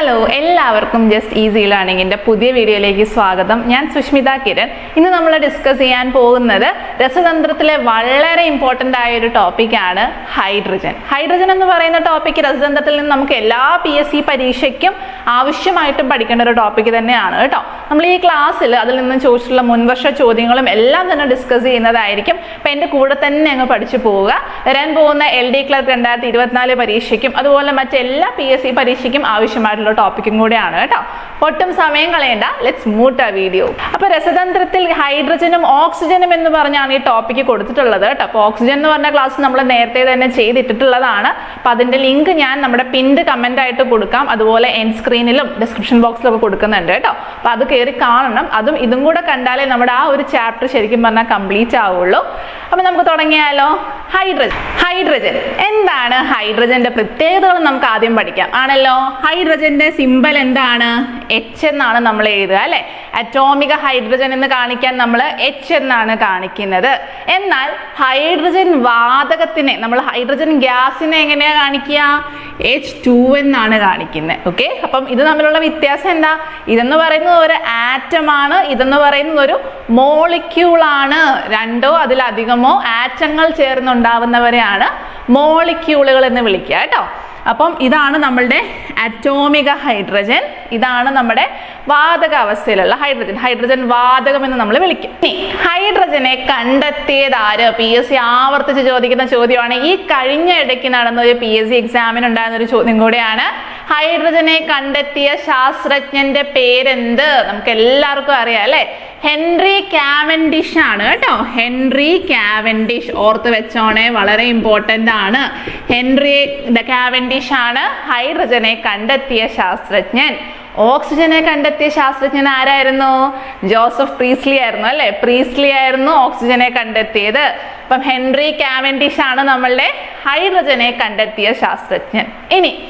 Hello എല്ലാവർക്കും just easy ലേണിംഗിന്റെ പുതിയ വീഡിയോയിലേക്ക് സ്വാഗതം. ഞാൻ സുഷ്മിത കിരൺ. ഇന്ന് നമ്മൾ ഡിസ്കസ് ചെയ്യാൻ പോകുന്നത് രസതന്ത്രത്തിലെ വളരെ ഇമ്പോർട്ടന്റ് ആയ ഒരു ടോപ്പിക്കാണ് ഹൈഡ്രജൻ ഹൈഡ്രജൻ എന്ന് പറയുന്ന ടോപ്പിക്ക് രസതന്ത്രത്തിൽ നിന്ന് നമുക്ക് എല്ലാ പി എസ് സി പരീക്ഷയ്ക്കും ആവശ്യമായിട്ടും പഠിക്കേണ്ട ഒരു ടോപ്പിക് തന്നെയാണ് കേട്ടോ. നമ്മൾ ഈ ക്ലാസ്സിൽ അതിൽ നിന്ന് ചോദിച്ചിട്ടുള്ള മുൻവർഷ ചോദ്യങ്ങളും എല്ലാം തന്നെ ഡിസ്കസ് ചെയ്യുന്നതായിരിക്കും. അപ്പം എന്റെ കൂടെ തന്നെ അങ്ങ് പഠിച്ചു പോവുക. വരാൻ പോകുന്ന എൽ ഡി ക്ലർക്ക് രണ്ടായിരത്തി ഇരുപത്തിനാല് പരീക്ഷയ്ക്കും അതുപോലെ മറ്റെല്ലാ പി എസ് സി പരീക്ഷയ്ക്കും ആവശ്യമായിട്ടുള്ള ടോപ്പിക്കും കൂടെയാണ് കേട്ടോ. ഒട്ടും സമയം കളയണ്ട. ലെറ്റ്സ് മൂട്ട് ആ വീഡിയോ അപ്പൊ രസതന്ത്രത്തിൽ ഹൈഡ്രജനും ഓക്സിജനും എന്ന് പറഞ്ഞാണ് ഈ ടോപ്പിക്ക് കൊടുത്തിട്ടുള്ളത് കേട്ടോ. അപ്പോൾ ഓക്സിജൻ എന്ന് പറഞ്ഞ ക്ലാസ് നമ്മൾ നേരത്തെ തന്നെ ചെയ്തിട്ടിട്ടുള്ളതാണ്. അപ്പൊ അതിന്റെ ലിങ്ക് ഞാൻ നമ്മുടെ പിൻഡ് കമന്റ് ആയിട്ട് കൊടുക്കാം. അതുപോലെ എൻ സ്ക്രീനിലും ഡിസ്ക്രിപ്ഷൻ ബോക്സിലും ഒക്കെ കൊടുക്കുന്നുണ്ട് കേട്ടോ. അപ്പൊ അത് കയറി കാണണം. അതും ഇതും കൂടെ കണ്ടാലേ നമ്മുടെ ആ ഒരു ചാപ്റ്റർ ശരിക്കും പറഞ്ഞാൽ കംപ്ലീറ്റ് ആവുള്ളൂ. അപ്പൊ നമുക്ക് തുടങ്ങിയാലോ? ഹൈഡ്രജൻ ഹൈഡ്രജൻ എന്താണ് ഹൈഡ്രജന്റെ പ്രത്യേകതകൾ നമുക്ക് ആദ്യം പഠിക്കാം. ആണല്ലോ? ഹൈഡ്രജന്റെ സിമ്പൽ എന്താണ്? എച്ച് എന്നാണ് നമ്മൾ എഴുതുക അല്ലെ? അറ്റോമിക ഹൈഡ്രജൻ എന്ന് കാണിക്കാൻ നമ്മൾ എച്ച് എന്നാണ് കാണിക്കുന്നത്. എന്നാൽ ഹൈഡ്രജൻ വാതകത്തിനെ നമ്മൾ ഹൈഡ്രജൻ ഗ്യാസിനെ എങ്ങനെയാ കാണിക്കുക? എച്ച് ടു എന്നാണ് കാണിക്കുന്നത് ഓക്കെ അപ്പം ഇത് തമ്മിലുള്ള വ്യത്യാസം എന്താ? ഇതെന്ന് പറയുന്നത് ഒരു ആറ്റമാണ് ഇതെന്ന് പറയുന്നത് ഒരു മോളിക്യൂൾ ആണ്. രണ്ടോ അതിലധികമോ ആറ്റങ്ങൾ ചേർന്നുണ്ടാവുന്നവരെയാണ് മോളിക്യൂളുകൾ എന്ന് വിളിക്കുക കേട്ടോ. അപ്പം ഇതാണ് നമ്മളുടെ അറ്റോമിക ഹൈഡ്രജൻ ഇതാണ് നമ്മുടെ വാതക അവസ്ഥയിലുള്ള ഹൈഡ്രജൻ ഹൈഡ്രജൻ വാതകം എന്ന് നമ്മൾ വിളിക്കും. ഇനി ഹൈഡ്രജനെ കണ്ടെത്തിയത് ആര്? പി എസ് സി ആവർത്തിച്ച് ചോദിക്കുന്ന ചോദ്യമാണ്. ഈ കഴിഞ്ഞ ഇടയ്ക്ക് നടന്ന ഒരു പി എസ് സി എക്സാമിന് ഉണ്ടായിരുന്ന ഒരു ചോദ്യം കൂടെയാണ്. ഹൈഡ്രജനെ കണ്ടെത്തിയ ശാസ്ത്രജ്ഞന്റെ പേരെന്ത്? നമുക്ക് എല്ലാവർക്കും അറിയാം അല്ലെ? ഹെൻറി കാവൻഡിഷ് ആണ് കേട്ടോ. ഹെൻറി കാവൻഡിഷ് ഓർത്ത് വെച്ചോണേ വളരെ ഇമ്പോർട്ടന്റ് ആണ്. ഹെൻറി കാവൻഡിഷ് ആണ് ഹൈഡ്രജനെ കണ്ടെത്തിയ ശാസ്ത്രജ്ഞൻ. ഓക്സിജനെ കണ്ടെത്തിയ ശാസ്ത്രജ്ഞൻ ആരായിരുന്നു? ജോസഫ് പ്രീസ്ലി ആയിരുന്നു അല്ലെ? പ്രീസ്ലി ആയിരുന്നു ഓക്സിജനെ കണ്ടെത്തിയത്. അപ്പം ഹെൻറി കാവൻഡിഷ് ആണ് നമ്മളുടെ ഹൈഡ്രജനെ കണ്ടെത്തിയ ശാസ്ത്രജ്ഞൻ. ഇനി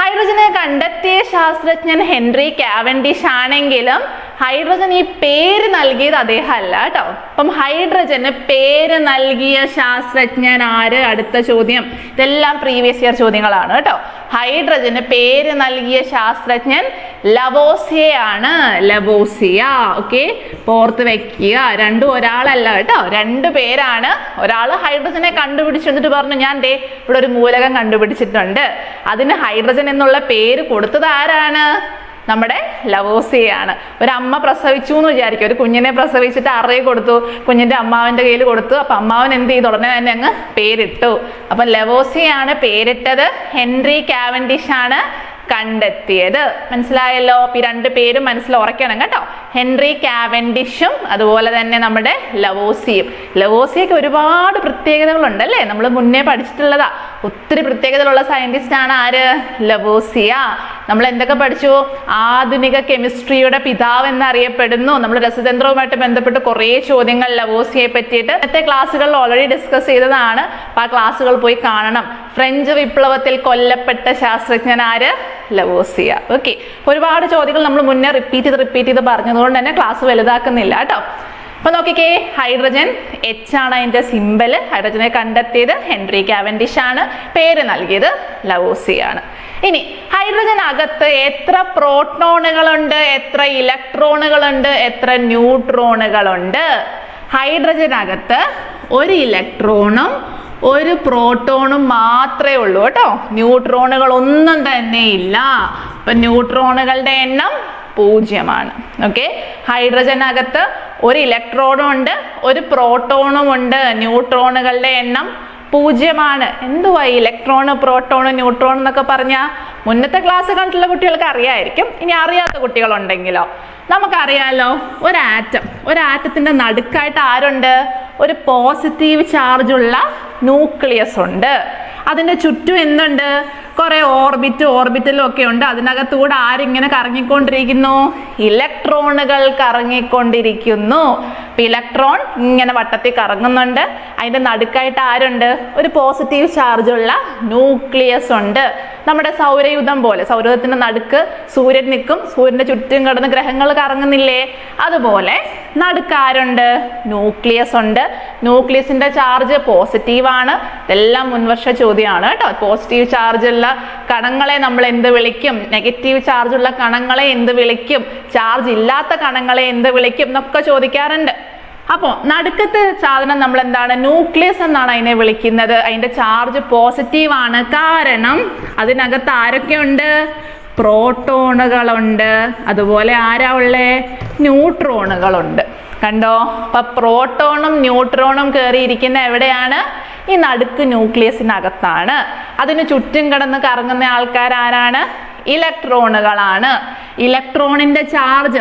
ഹൈഡ്രജനെ കണ്ടെത്തിയ ശാസ്ത്രജ്ഞൻ ഹെൻറി കാവൻഡിഷ് ആണെങ്കിലും ഹൈഡ്രജൻ ഈ പേര് നൽകിയത് അദ്ദേഹം അല്ല കേട്ടോ. അപ്പം ഹൈഡ്രജന് പേര് നൽകിയ ശാസ്ത്രജ്ഞൻ ആര്? അടുത്ത ചോദ്യം. ഇതെല്ലാം പ്രീവിയസ് ഇയർ ചോദ്യങ്ങളാണ് കേട്ടോ. ഹൈഡ്രജന് പേര് നൽകിയ ശാസ്ത്രജ്ഞൻ ലവോസിയ ആണ്. ലവോസിയ ഓക്കെ പോർത്ത് വെക്കുക. രണ്ടും ഒരാളല്ല കേട്ടോ. രണ്ട് പേരാണ്. ഒരാൾ ഹൈഡ്രജനെ കണ്ടുപിടിച്ചു എന്നിട്ട് പറഞ്ഞു ഞാൻ ദേ ഇവിടെ ഒരു മൂലകം കണ്ടുപിടിച്ചിട്ടുണ്ട്. അതിന് ഹൈഡ്രജൻ എന്നുള്ള പേര് കൊടുത്തത് ആരാണ്? നമ്മുടെ ലവോസിയാണ്. ഒരു അമ്മ പ്രസവിച്ചു എന്ന് വിചാരിക്കും. ഒരു കുഞ്ഞിനെ പ്രസവിച്ചിട്ട് അറിയ കൊടുത്തു. കുഞ്ഞിന്റെ അമ്മാവന്റെ കയ്യിൽ കൊടുത്തു. അപ്പൊ അമ്മാവൻ എന്ത് ചെയ്തു? ഉടനെ തന്നെ അങ്ങ് പേരിട്ടു. അപ്പൊ ലവോസിയാണ് പേരിട്ടത്. ഹെൻറി കാവൻഡിഷ് ആണ്. കണ്ടെത്തിയത്. മനസ്സിലായല്ലോ? ഈ രണ്ട് പേരും മനസ്സിൽ ഉറക്കണം കേട്ടോ. ഹെൻറി കാവൻഡിഷും അതുപോലെ തന്നെ നമ്മുടെ ലവോസിയും. ലവോസിയൊക്കെ ഒരുപാട് പ്രത്യേകതകളുണ്ട് അല്ലേ നമ്മൾ മുന്നേ പഠിച്ചിട്ടുള്ളതാ. ഒത്തിരി പ്രത്യേകതകളുള്ള സയന്റിസ്റ്റ് ആണ് ആര്? ലവോസിയ. നമ്മൾ എന്തൊക്കെ പഠിച്ചു? ആധുനിക കെമിസ്ട്രിയുടെ പിതാവ് എന്നറിയപ്പെടുന്നു. നമ്മൾ രസതന്ത്രവുമായിട്ട് ബന്ധപ്പെട്ട് കുറേ ചോദ്യങ്ങൾ ലവോസിയെ പറ്റിയിട്ട് ഇന്നത്തെ ക്ലാസ്സുകളിൽ ഓൾറെഡി ഡിസ്കസ് ചെയ്തതാണ്. അപ്പൊ ആ ക്ലാസ്സുകൾ പോയി കാണണം. ഫ്രഞ്ച് വിപ്ലവത്തിൽ കൊല്ലപ്പെട്ട ശാസ്ത്രജ്ഞൻ ആര്? ലവോസിയ. ഓക്കെ ഒരുപാട് ചോദ്യങ്ങൾ നമ്മൾ മുന്നേ റിപ്പീറ്റ് ചെയ്ത് റിപ്പീറ്റ് ചെയ്ത് പറഞ്ഞതുകൊണ്ട് തന്നെ ക്ലാസ് വലുതാക്കുന്നില്ല കേട്ടോ. അപ്പൊ നോക്കിക്കേ ഹൈഡ്രജൻ എച്ച് ആണ് അതിന്റെ സിമ്പൽ ഹൈഡ്രജനെ കണ്ടെത്തിയത് ഹെൻറി കാവൻഡിഷ് ആണ്. പേര് നൽകിയത് ലവോസിയാണ് ഇനി ഹൈഡ്രജൻ അകത്ത് എത്ര പ്രോട്ടോണുകളുണ്ട് എത്ര ഇലക്ട്രോണുകളുണ്ട് എത്ര ന്യൂട്രോണുകളുണ്ട്? ഹൈഡ്രജനകത്ത് ഒരു ഇലക്ട്രോണും ഒരു പ്രോട്ടോണും മാത്രമേ ഉള്ളൂ കേട്ടോ. ന്യൂട്രോണുകൾ ഒന്നും തന്നെ ഇല്ല. അപ്പൊ ന്യൂട്രോണുകളുടെ എണ്ണം പൂജ്യമാണ്. ഓക്കെ ഹൈഡ്രജനകത്ത് ഒരു ഇലക്ട്രോണും ഉണ്ട് ഒരു പ്രോട്ടോണും ഉണ്ട് ന്യൂട്രോണുകളുടെ എണ്ണം പൂജ്യമാണ്. എന്തുവാ ഇലക്ട്രോണ് പ്രോട്ടോണ് ന്യൂട്രോൺ എന്നൊക്കെ പറഞ്ഞാൽ മുന്നത്തെ ക്ലാസ് കണ്ടിട്ടുള്ള കുട്ടികൾക്ക് അറിയായിരിക്കും. ഇനി അറിയാത്ത കുട്ടികളുണ്ടെങ്കിലോ? നമുക്കറിയാലോ ഒരു ആറ്റം ഒരു നടുക്കായിട്ട് ആരുണ്ട്? ഒരു പോസിറ്റീവ് ചാർജുള്ള ന്യൂക്ലിയസ് ഉണ്ട്. അതിന്റെ ചുറ്റും എന്തുണ്ട്? കുറെ ഓർബിറ്റ് ഓർബിറ്റലും ഒക്കെ ഉണ്ട്. അതിനകത്തൂടെ ആരിങ്ങനെ കറങ്ങിക്കൊണ്ടിരിക്കുന്നു? ഇലക്ട്രോണുകൾ കറങ്ങിക്കൊണ്ടിരിക്കുന്നു. അപ്പൊ ഇലക്ട്രോൺ ഇങ്ങനെ വട്ടത്തിൽ കറങ്ങുന്നുണ്ട്. അതിന്റെ നടുക്കായിട്ട് ആരുണ്ട്? ഒരു പോസിറ്റീവ് ചാർജുള്ള ന്യൂക്ലിയസ് ഉണ്ട്. നമ്മുടെ സൗരയുധം പോലെ. സൗരയുധത്തിന്റെ നടുക്ക് സൂര്യൻ നിൽക്കും. സൂര്യന്റെ ചുറ്റും കിടന്ന് ഗ്രഹങ്ങൾ കറങ്ങുന്നില്ലേ? അതുപോലെ നടുക്കാരുണ്ട് ന്യൂക്ലിയസ് ഉണ്ട്. ന്യൂക്ലിയസിന്റെ ചാർജ് പോസിറ്റീവ് ആണ്. ഇതെല്ലാം മുൻവർഷ ചോദ്യമാണ് കേട്ടോ. പോസിറ്റീവ് ചാർജ് ഉള്ള കണങ്ങളെ നമ്മൾ എന്ത് വിളിക്കും? നെഗറ്റീവ് ചാർജ് ഉള്ള കണങ്ങളെ എന്ത് വിളിക്കും? ചാർജ് ഇല്ലാത്ത കണങ്ങളെ എന്ത് വിളിക്കും എന്നൊക്കെ ചോദിക്കാറുണ്ട്. അപ്പോൾ നടുക്കത്തെ സാധനം നമ്മൾ എന്താണ്? ന്യൂക്ലിയസ് എന്നാണ് അതിനെ വിളിക്കുന്നത്. അതിന്റെ ചാർജ് പോസിറ്റീവ് ആണ്. കാരണം അതിനകത്ത് ആരൊക്കെയുണ്ട്? പ്രോട്ടോണുകളുണ്ട്. അതുപോലെ ആരാ ഉള്ളേ? ന്യൂട്രോണുകളുണ്ട്. കണ്ടോ? അപ്പൊ പ്രോട്ടോണും ന്യൂട്രോണും കയറിയിരിക്കുന്ന എവിടെയാണ്? ഈ നടുക്ക് ന്യൂക്ലിയസിനകത്താണ്. അതിന് ചുറ്റും കിടന്ന് കറങ്ങുന്ന ആൾക്കാർ ആരാണ്? ഇലക്ട്രോണുകളാണ്. ഇലക്ട്രോണിന്റെ ചാർജ്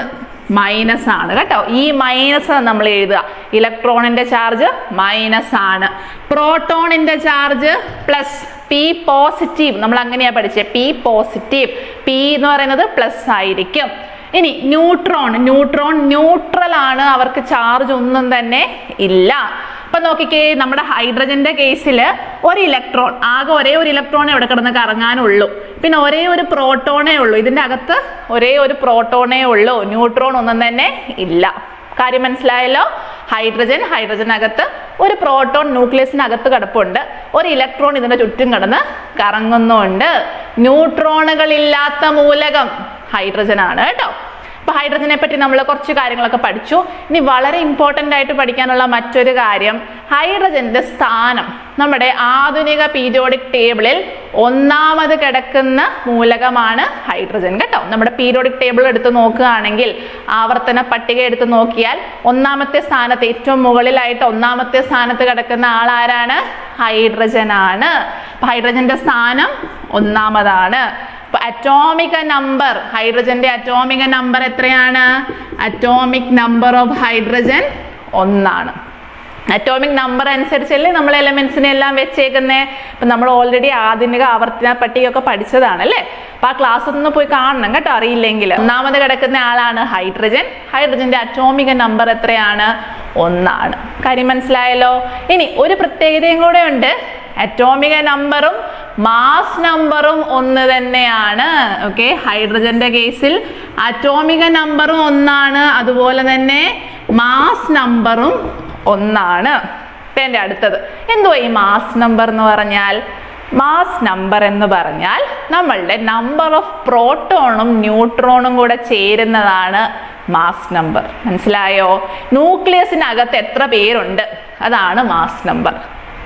മൈനസ് ആണ്. കേട്ടോ? ഈ മൈനസ് നമ്മൾ എഴുതുക. ഇലക്ട്രോണിന്റെ ചാർജ് മൈനസ് ആണ്. പ്രോട്ടോണിന്റെ ചാർജ് പ്ലസ് പി പോസിറ്റീവ് നമ്മൾ അങ്ങനെയാ പഠിച്ചത് പി പോസിറ്റീവ് പി എന്ന് പറയുന്നത് പ്ലസ് ആയിരിക്കും. ഇനി ന്യൂട്രോൺ ന്യൂട്രോൺ ന്യൂട്രൽ ആണ്. അവർക്ക് ചാർജ് ഒന്നും തന്നെ ഇല്ല. അപ്പൊ നോക്കിക്കേ നമ്മുടെ ഹൈഡ്രജന്റെ കേസിൽ ഒരു ഇലക്ട്രോൺ ആകെ ഒരേ ഒരു ഇലക്ട്രോൺ ഇവിടെ കിടന്ന് കറങ്ങാനുള്ളൂ പിന്നെ ഒരേ ഒരു പ്രോട്ടോണേ ഉള്ളൂ. ഇതിന്റെ അകത്ത് ഒരേ ഒരു പ്രോട്ടോണേ ഉള്ളൂ. ന്യൂട്രോൺ ഒന്നും തന്നെ ഇല്ല. കാര്യം മനസ്സിലായല്ലോ? ഹൈഡ്രജൻ ഹൈഡ്രജനകത്ത് ഒരു പ്രോട്ടോൺ ന്യൂക്ലിയസിനകത്ത് കിടപ്പുണ്ട്. ഒരു ഇലക്ട്രോൺ ഇതിന്റെ ചുറ്റും കിടന്ന് കറങ്ങുന്നുണ്ട്. ന്യൂട്രോണുകളില്ലാത്ത മൂലകം ഹൈഡ്രജൻ ആണ് കേട്ടോ. അപ്പൊ ഹൈഡ്രജനെ പറ്റി നമ്മൾ കുറച്ച് കാര്യങ്ങളൊക്കെ പഠിച്ചു. ഇനി വളരെ ഇമ്പോർട്ടന്റ് ആയിട്ട് പഠിക്കാനുള്ള മറ്റൊരു കാര്യം ഹൈഡ്രജന്റെ സ്ഥാനം നമ്മുടെ ആധുനിക പീരിയോഡിക് ടേബിളിൽ ഒന്നാമത് കിടക്കുന്ന മൂലകമാണ് ഹൈഡ്രജൻ കേട്ടോ. നമ്മുടെ പീരിയോഡിക് ടേബിൾ എടുത്ത് നോക്കുകയാണെങ്കിൽ ആവർത്തന പട്ടിക എടുത്ത് നോക്കിയാൽ ഒന്നാമത്തെ സ്ഥാനത്ത് ഏറ്റവും മുകളിലായിട്ട് ഒന്നാമത്തെ സ്ഥാനത്ത് കിടക്കുന്ന ആളാരാണ് ഹൈഡ്രജൻ ആണ് ഹൈഡ്രജന്റെ സ്ഥാനം ഒന്നാമതാണ്. അറ്റോമിക നമ്പർ ഹൈഡ്രജന്റെ അറ്റോമിക നമ്പർ എത്രയാണ്? അറ്റോമിക് നമ്പർ ഓഫ് ഹൈഡ്രജൻ ഒന്നാണ്. അറ്റോമിക് നമ്പർ അനുസരിച്ചല്ലേ നമ്മൾ എലമെന്റ്സിനെ എല്ലാം വെച്ചേക്കുന്നേ? ഇപ്പം നമ്മൾ ഓൾറെഡി ആധുനിക ആവർത്തന പട്ടികയൊക്കെ പഠിച്ചതാണ് അല്ലേ? അപ്പം ആ ക്ലാസ് ഒന്ന് പോയി കാണണം കേട്ടോ അറിയില്ലെങ്കിൽ. ഒന്നാമത് കിടക്കുന്ന ആളാണ് ഹൈഡ്രജൻ ഹൈഡ്രജന്റെ അറ്റോമിക നമ്പർ എത്രയാണ്? ഒന്നാണ്. കാര്യം മനസ്സിലായല്ലോ? ഇനി ഒരു പ്രത്യേകതയും കൂടെ ഉണ്ട്. അറ്റോമിക നമ്പറും മാസ് നമ്പറും ഒന്ന് തന്നെയാണ്. ഓക്കെ ഹൈഡ്രജന്റെ കേസിൽ അറ്റോമിക നമ്പറും ഒന്നാണ്. അതുപോലെ തന്നെ മാസ് നമ്പറും ഒന്നാണ്. ഇപ്പം എന്റെ അടുത്തത്. എന്തുവാ ഈ മാസ് നമ്പർ എന്ന് പറഞ്ഞാൽ? മാസ് നമ്പർ എന്ന് പറഞ്ഞാൽ നമ്മളുടെ നമ്പർ ഓഫ് പ്രോട്ടോണും ന്യൂട്രോണും കൂടെ ചേരുന്നതാണ് മാസ് നമ്പർ മനസ്സിലായോ? ന്യൂക്ലിയസിനകത്ത് എത്ര പേരുണ്ട്? അതാണ് മാസ് നമ്പർ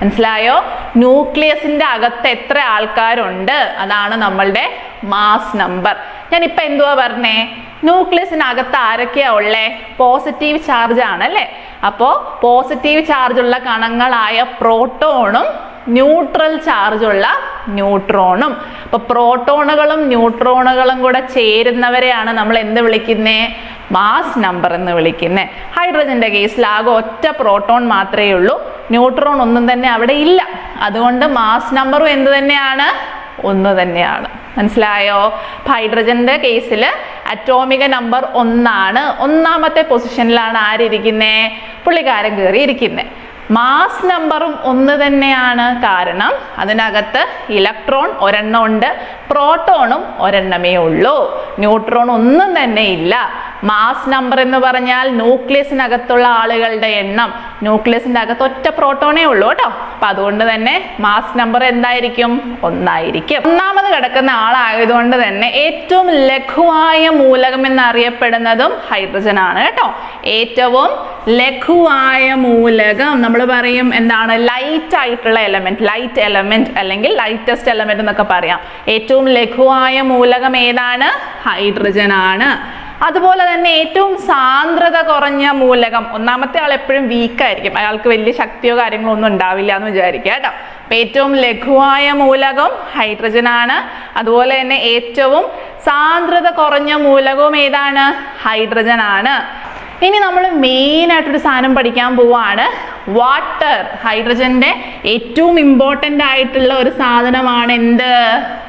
മനസ്സിലായോ? ന്യൂക്ലിയസിന്റെ അകത്ത് എത്ര ആൾക്കാരുണ്ട്? അതാണ് നമ്മളുടെ മാസ് നമ്പർ. ഞാൻ ഇപ്പൊ എന്തുവാ പറഞ്ഞേ? ന്യൂക്ലിയസിനകത്ത് ആരൊക്കെയാ ഉള്ളേ? പോസിറ്റീവ് ചാർജ് ആണല്ലേ? അപ്പോ പോസിറ്റീവ് ചാർജ് ഉള്ള കണങ്ങളായ പ്രോട്ടോണും ന്യൂട്രൽ ചാർജ് ഉള്ള ന്യൂട്രോണും അപ്പൊ പ്രോട്ടോണുകളും ന്യൂട്രോണുകളും കൂടെ ചേരുന്നവരെയാണ് നമ്മൾ എന്ത് വിളിക്കുന്നേ? മാസ് നമ്പർ എന്ന് വിളിക്കുന്നത് ഹൈഡ്രജന്റെ കേസിൽ ആകെ ഒറ്റ പ്രോട്ടോൺ മാത്രമേ ഉള്ളൂ. ന്യൂട്രോൺ ഒന്നും തന്നെ അവിടെ ഇല്ല. അതുകൊണ്ട് മാസ് നമ്പറും എന്ത് തന്നെയാണ്? ഒന്ന് തന്നെയാണ്. മനസ്സിലായോ? ഹൈഡ്രജന്റെ കേസിൽ അറ്റോമിക നമ്പർ ഒന്നാണ്. ഒന്നാമത്തെ പൊസിഷനിലാണ് ആരിയ്ക്കുന്നേ പുള്ളിക്കാരൻ കയറി ഇരിക്കുന്നത് മാസ് നമ്പറും ഒന്ന് തന്നെയാണ് കാരണം അതിനകത്ത് ഇലക്ട്രോൺ ഒരെണ്ണം ഉണ്ട് പ്രോട്ടോണും ഒരെണ്ണമേ ഉള്ളൂ. ന്യൂട്രോൺ ഒന്നും തന്നെ ഇല്ല. മാസ് നമ്പർ എന്ന് പറഞ്ഞാൽ ന്യൂക്ലിയസിനകത്തുള്ള ആളുകളുടെ എണ്ണം. ന്യൂക്ലിയസിന്റെ അകത്ത് ഒറ്റ പ്രോട്ടോണേ ഉള്ളൂ കേട്ടോ. അപ്പൊ അതുകൊണ്ട് തന്നെ മാസ് നമ്പർ എന്തായിരിക്കും? ഒന്നായിരിക്കും. ഒന്നാമത് കിടക്കുന്ന ആളായതുകൊണ്ട് തന്നെ ഏറ്റവും ലഘുവായ മൂലകം എന്നറിയപ്പെടുന്നതും ഹൈഡ്രജൻ ആണ് കേട്ടോ. ഏറ്റവും ലഘുവായ മൂലകം നമ്മൾ പറയും എന്താണ്? ലൈറ്റ് ആയിട്ടുള്ള എലമെന്റ് ലൈറ്റ് എലമെന്റ് അല്ലെങ്കിൽ ലൈറ്റസ്റ്റ് എലമെന്റ് എന്നൊക്കെ പറയാം. ഏറ്റവും ലഘുവായ മൂലകം ഏതാണ്? ഹൈഡ്രജൻ ആണ്. അതുപോലെ തന്നെ ഏറ്റവും സാന്ദ്രത കുറഞ്ഞ മൂലകം. ഒന്നാമത്തെ ആൾ എപ്പോഴും വീക്കായിരിക്കും അയാൾക്ക് വലിയ ശക്തിയോ കാര്യങ്ങളോ ഒന്നും ഉണ്ടാവില്ല എന്ന് വിചാരിക്കുക കേട്ടോ. അപ്പൊ ഏറ്റവും ലഘുവായ മൂലകം ഹൈഡ്രജൻ ആണ്. അതുപോലെ തന്നെ ഏറ്റവും സാന്ദ്രത കുറഞ്ഞ മൂലകവും ഏതാണ്? ഹൈഡ്രജൻ ആണ്. ഇനി നമ്മൾ മെയിൻ ആയിട്ടൊരു സാധനം പഠിക്കാൻ പോവാണ്. വാട്ടർ ഹൈഡ്രജന്റെ ഏറ്റവും ഇമ്പോർട്ടന്റ് ആയിട്ടുള്ള ഒരു സാധനമാണ് എന്ത്?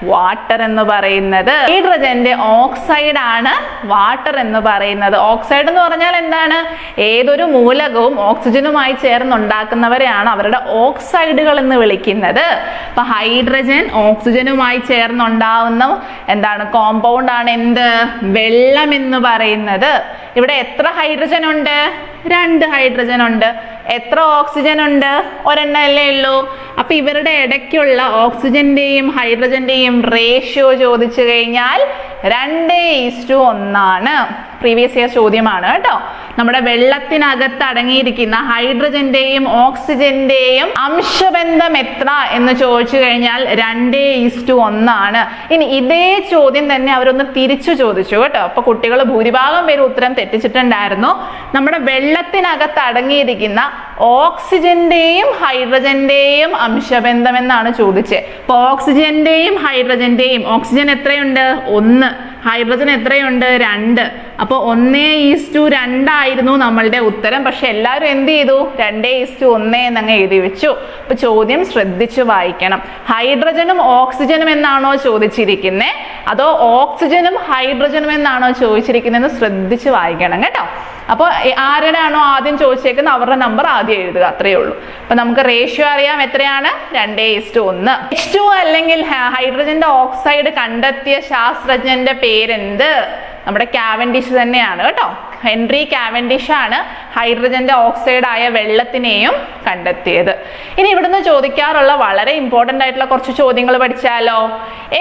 വാട്ടർ എന്ന് പറയുന്നത് ഹൈഡ്രജന്റെ ഓക്സൈഡ് ആണ് വാട്ടർ എന്ന് പറയുന്നത്. ഓക്സൈഡ് എന്ന് പറഞ്ഞാൽ എന്താണ്? ഏതൊരു മൂലകവും ഓക്സിജനുമായി ചേർന്നുണ്ടാക്കുന്നവരെയാണ് അവരുടെ ഓക്സൈഡുകൾ എന്ന് വിളിക്കുന്നത്. അപ്പൊ ഹൈഡ്രജൻ ഓക്സിജനുമായി ചേർന്നുണ്ടാവുന്ന എന്താണ്? കോമ്പൗണ്ട് ആണ് എന്ത്? വെള്ളം എന്ന് പറയുന്നത്. ഇവിടെ എത്ര ഹൈഡ്രജൻ ഉണ്ട്? രണ്ട് ഹൈഡ്രജൻ ഉണ്ട്. എത്ര ഓക്സിജൻ ഉണ്ട്? ഒരെണ്ണം അല്ലേ ഉള്ളൂ. അപ്പൊ ഇവരുടെ ഇടയ്ക്കുള്ള ഓക്സിജന്റെയും ഹൈഡ്രജന്റെയും റേഷ്യോ ചോദിച്ചു കഴിഞ്ഞാൽ രണ്ട് ഈസ്റ്റു ഒന്നാണ്. പ്രീവിയസ് ഇയർ ചോദ്യമാണ് കേട്ടോ. നമ്മുടെ വെള്ളത്തിനകത്ത് അടങ്ങിയിരിക്കുന്ന ഹൈഡ്രജന്റെയും ഓക്സിജന്റെയും അംശബന്ധം എത്ര എന്ന് ചോദിച്ചു കഴിഞ്ഞാൽ രണ്ടേ ഈസ്റ്റു ഒന്നാണ്. ഇനി ഇതേ ചോദ്യം തന്നെ അവരൊന്ന് തിരിച്ചു ചോദിച്ചു കേട്ടോ. അപ്പൊ കുട്ടികൾ ഭൂരിഭാഗം പേര് ഉത്തരം തെറ്റിച്ചിട്ടുണ്ടായിരുന്നു. നമ്മുടെ വെള്ളത്തിനകത്ത് അടങ്ങിയിരിക്കുന്ന ഓക്സിജന്റെയും ഹൈഡ്രജന്റെയും അംശബന്ധം എന്നാണ് ചോദിച്ചത് അപ്പൊ ഓക്സിജന്റെയും ഹൈഡ്രജന്റെയും ഓക്സിജൻ എത്രയുണ്ട്? ഒന്ന്. ഹൈഡ്രജൻ എത്രയുണ്ട്? രണ്ട്. അപ്പോൾ ഒന്നേ ഈസ് ടു രണ്ടായിരുന്നു നമ്മളുടെ ഉത്തരം. പക്ഷെ എല്ലാവരും എന്ത് ചെയ്തു? രണ്ടേ ഈസ് ടു ഒന്നേ എന്നങ്ങ് എഴുതി വെച്ചു. അപ്പൊ ചോദ്യം ശ്രദ്ധിച്ചു വായിക്കണം. ഹൈഡ്രജനും ഓക്സിജനും എന്നാണോ ചോദിച്ചിരിക്കുന്നത് അതോ ഓക്സിജനും ഹൈഡ്രജനും എന്നാണോ ചോദിച്ചിരിക്കുന്നത് ശ്രദ്ധിച്ചു വായിക്കണം കേട്ടോ. അപ്പോൾ ആണോ ആദ്യം ചോദിച്ചേക്കുന്നത്? അവരുടെ നമ്പർ ആദ്യം എഴുതുക അത്രയേ ഉള്ളൂ. അപ്പൊ നമുക്ക് റേഷ്യോ അറിയാം എത്രയാണ്? രണ്ടേ ഇസ്റ്റു ഒന്ന്. എച്ച് ടു അല്ലെങ്കിൽ ഹൈഡ്രജന്റെ ഓക്സൈഡ് കണ്ടെത്തിയ ശാസ്ത്രജ്ഞന്റെ പേരെന്ത്? നമ്മുടെ കാവൻഡിഷ് തന്നെയാണ് കേട്ടോ. ഹെൻറി കാവൻഡിഷ് ആണ് ഹൈഡ്രജന്റെ ഓക്സൈഡ് ആയ വെള്ളത്തിനെയും കണ്ടെത്തിയത്. ഇനി ഇവിടുന്ന് ചോദിക്കാറുള്ള വളരെ ഇമ്പോർട്ടന്റ് ആയിട്ടുള്ള കുറച്ച് ചോദ്യങ്ങൾ പഠിച്ചാലോ?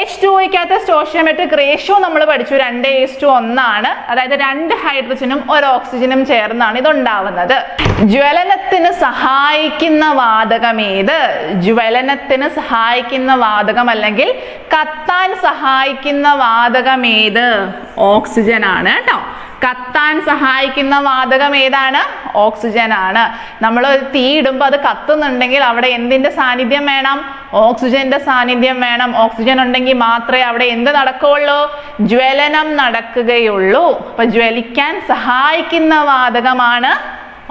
എച്ച് ടു ഒയ്ക്കകത്ത് സ്റ്റോഷിയോമെട്രിക് റേഷ്യോ നമ്മൾ പഠിച്ചു. രണ്ട് എസ് ടു ഒന്നാണ് അതായത് രണ്ട് ഹൈഡ്രജനും ഒരു ഓക്സിജനും ചേർന്നാണ് ഇത് ഉണ്ടാവുന്നത് ജ്വലനത്തിന് സഹായിക്കുന്ന വാതകം ഏത്? ജ്വലനത്തിന് സഹായിക്കുന്ന വാതകം അല്ലെങ്കിൽ കത്താൻ സഹായിക്കുന്ന വാതകം ഏത്? ഓക്സിജൻ ആണ് കേട്ടോ. കത്താൻ സഹായിക്കുന്ന വാതകം ഏതാണ്? ഓക്സിജൻ ആണ് നമ്മൾ തീ ഇടുമ്പോൾ അത് കത്തുന്നുണ്ടെങ്കിൽ അവിടെ എന്തിന്റെ സാന്നിധ്യം വേണം? ഓക്സിജന്റെ സാന്നിധ്യം വേണം. ഓക്സിജൻ ഉണ്ടെങ്കിൽ മാത്രമേ അവിടെ എന്ത് നടക്കുകയുള്ളൂ ജ്വലനം നടക്കുകയുള്ളൂ. അപ്പൊ ജ്വലിക്കാൻ സഹായിക്കുന്ന വാതകമാണ്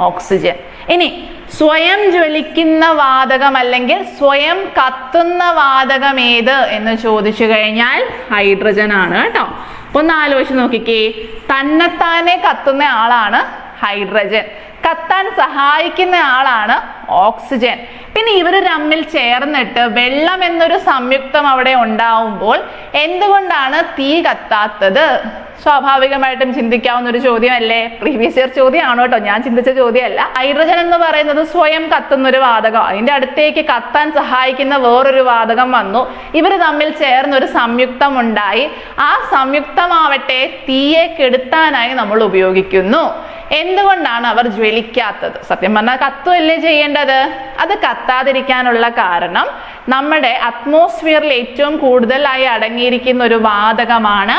ഓക്സിജൻ. ഇനി സ്വയം ജ്വലിക്കുന്ന വാതകം അല്ലെങ്കിൽ സ്വയം കത്തുന്ന വാതകം ഏത് എന്ന് ചോദിച്ചു കഴിഞ്ഞാൽ ഹൈഡ്രജൻ ആണ് കേട്ടോ. ഒന്ന് ആലോചിച്ച് നോക്കിക്കേ. തന്നെത്താനെ കത്തുന്ന ആളാണ് ഹൈഡ്രജൻ. കത്താൻ സഹായിക്കുന്ന ആളാണ് ഓക്സിജൻ. പിന്നെ ഇവർ തമ്മിൽ ചേർന്നിട്ട് വെള്ളം എന്നൊരു സംയുക്തം അവിടെ ഉണ്ടാവുമ്പോൾ എന്തുകൊണ്ടാണ് തീ കത്താത്തത്? സ്വാഭാവികമായിട്ടും ചിന്തിക്കാവുന്ന ഒരു ചോദ്യമല്ലേ? പ്രീവിയസ് ഇയർ ചോദ്യമാണോ കേട്ടോ ഞാൻ ചിന്തിച്ച ചോദ്യമല്ല. ഹൈഡ്രജൻ എന്ന് പറയുന്നത് സ്വയം കത്തുന്ന ഒരു വാതകം. അതിന്റെ അടുത്തേക്ക് കത്താൻ സഹായിക്കുന്ന വേറൊരു വാതകം വന്നു. ഇവർ തമ്മിൽ ചേർന്ന് ഒരു സംയുക്തം ഉണ്ടായി. ആ സംയുക്തമാവട്ടെ തീയെ കെടുത്താനായി നമ്മൾ ഉപയോഗിക്കുന്നു. എന്തുകൊണ്ടാണ് അവർ ജ്വലിക്കാത്തത്? സത്യം പറഞ്ഞാൽ കത്തുമല്ലേ ചെയ്യേണ്ടത്? അത് കത്താതിരിക്കാനുള്ള കാരണം നമ്മുടെ അറ്റ്മോസ്ഫിയറിൽ ഏറ്റവും കൂടുതലായി അടങ്ങിയിരിക്കുന്ന ഒരു വാതകമാണ്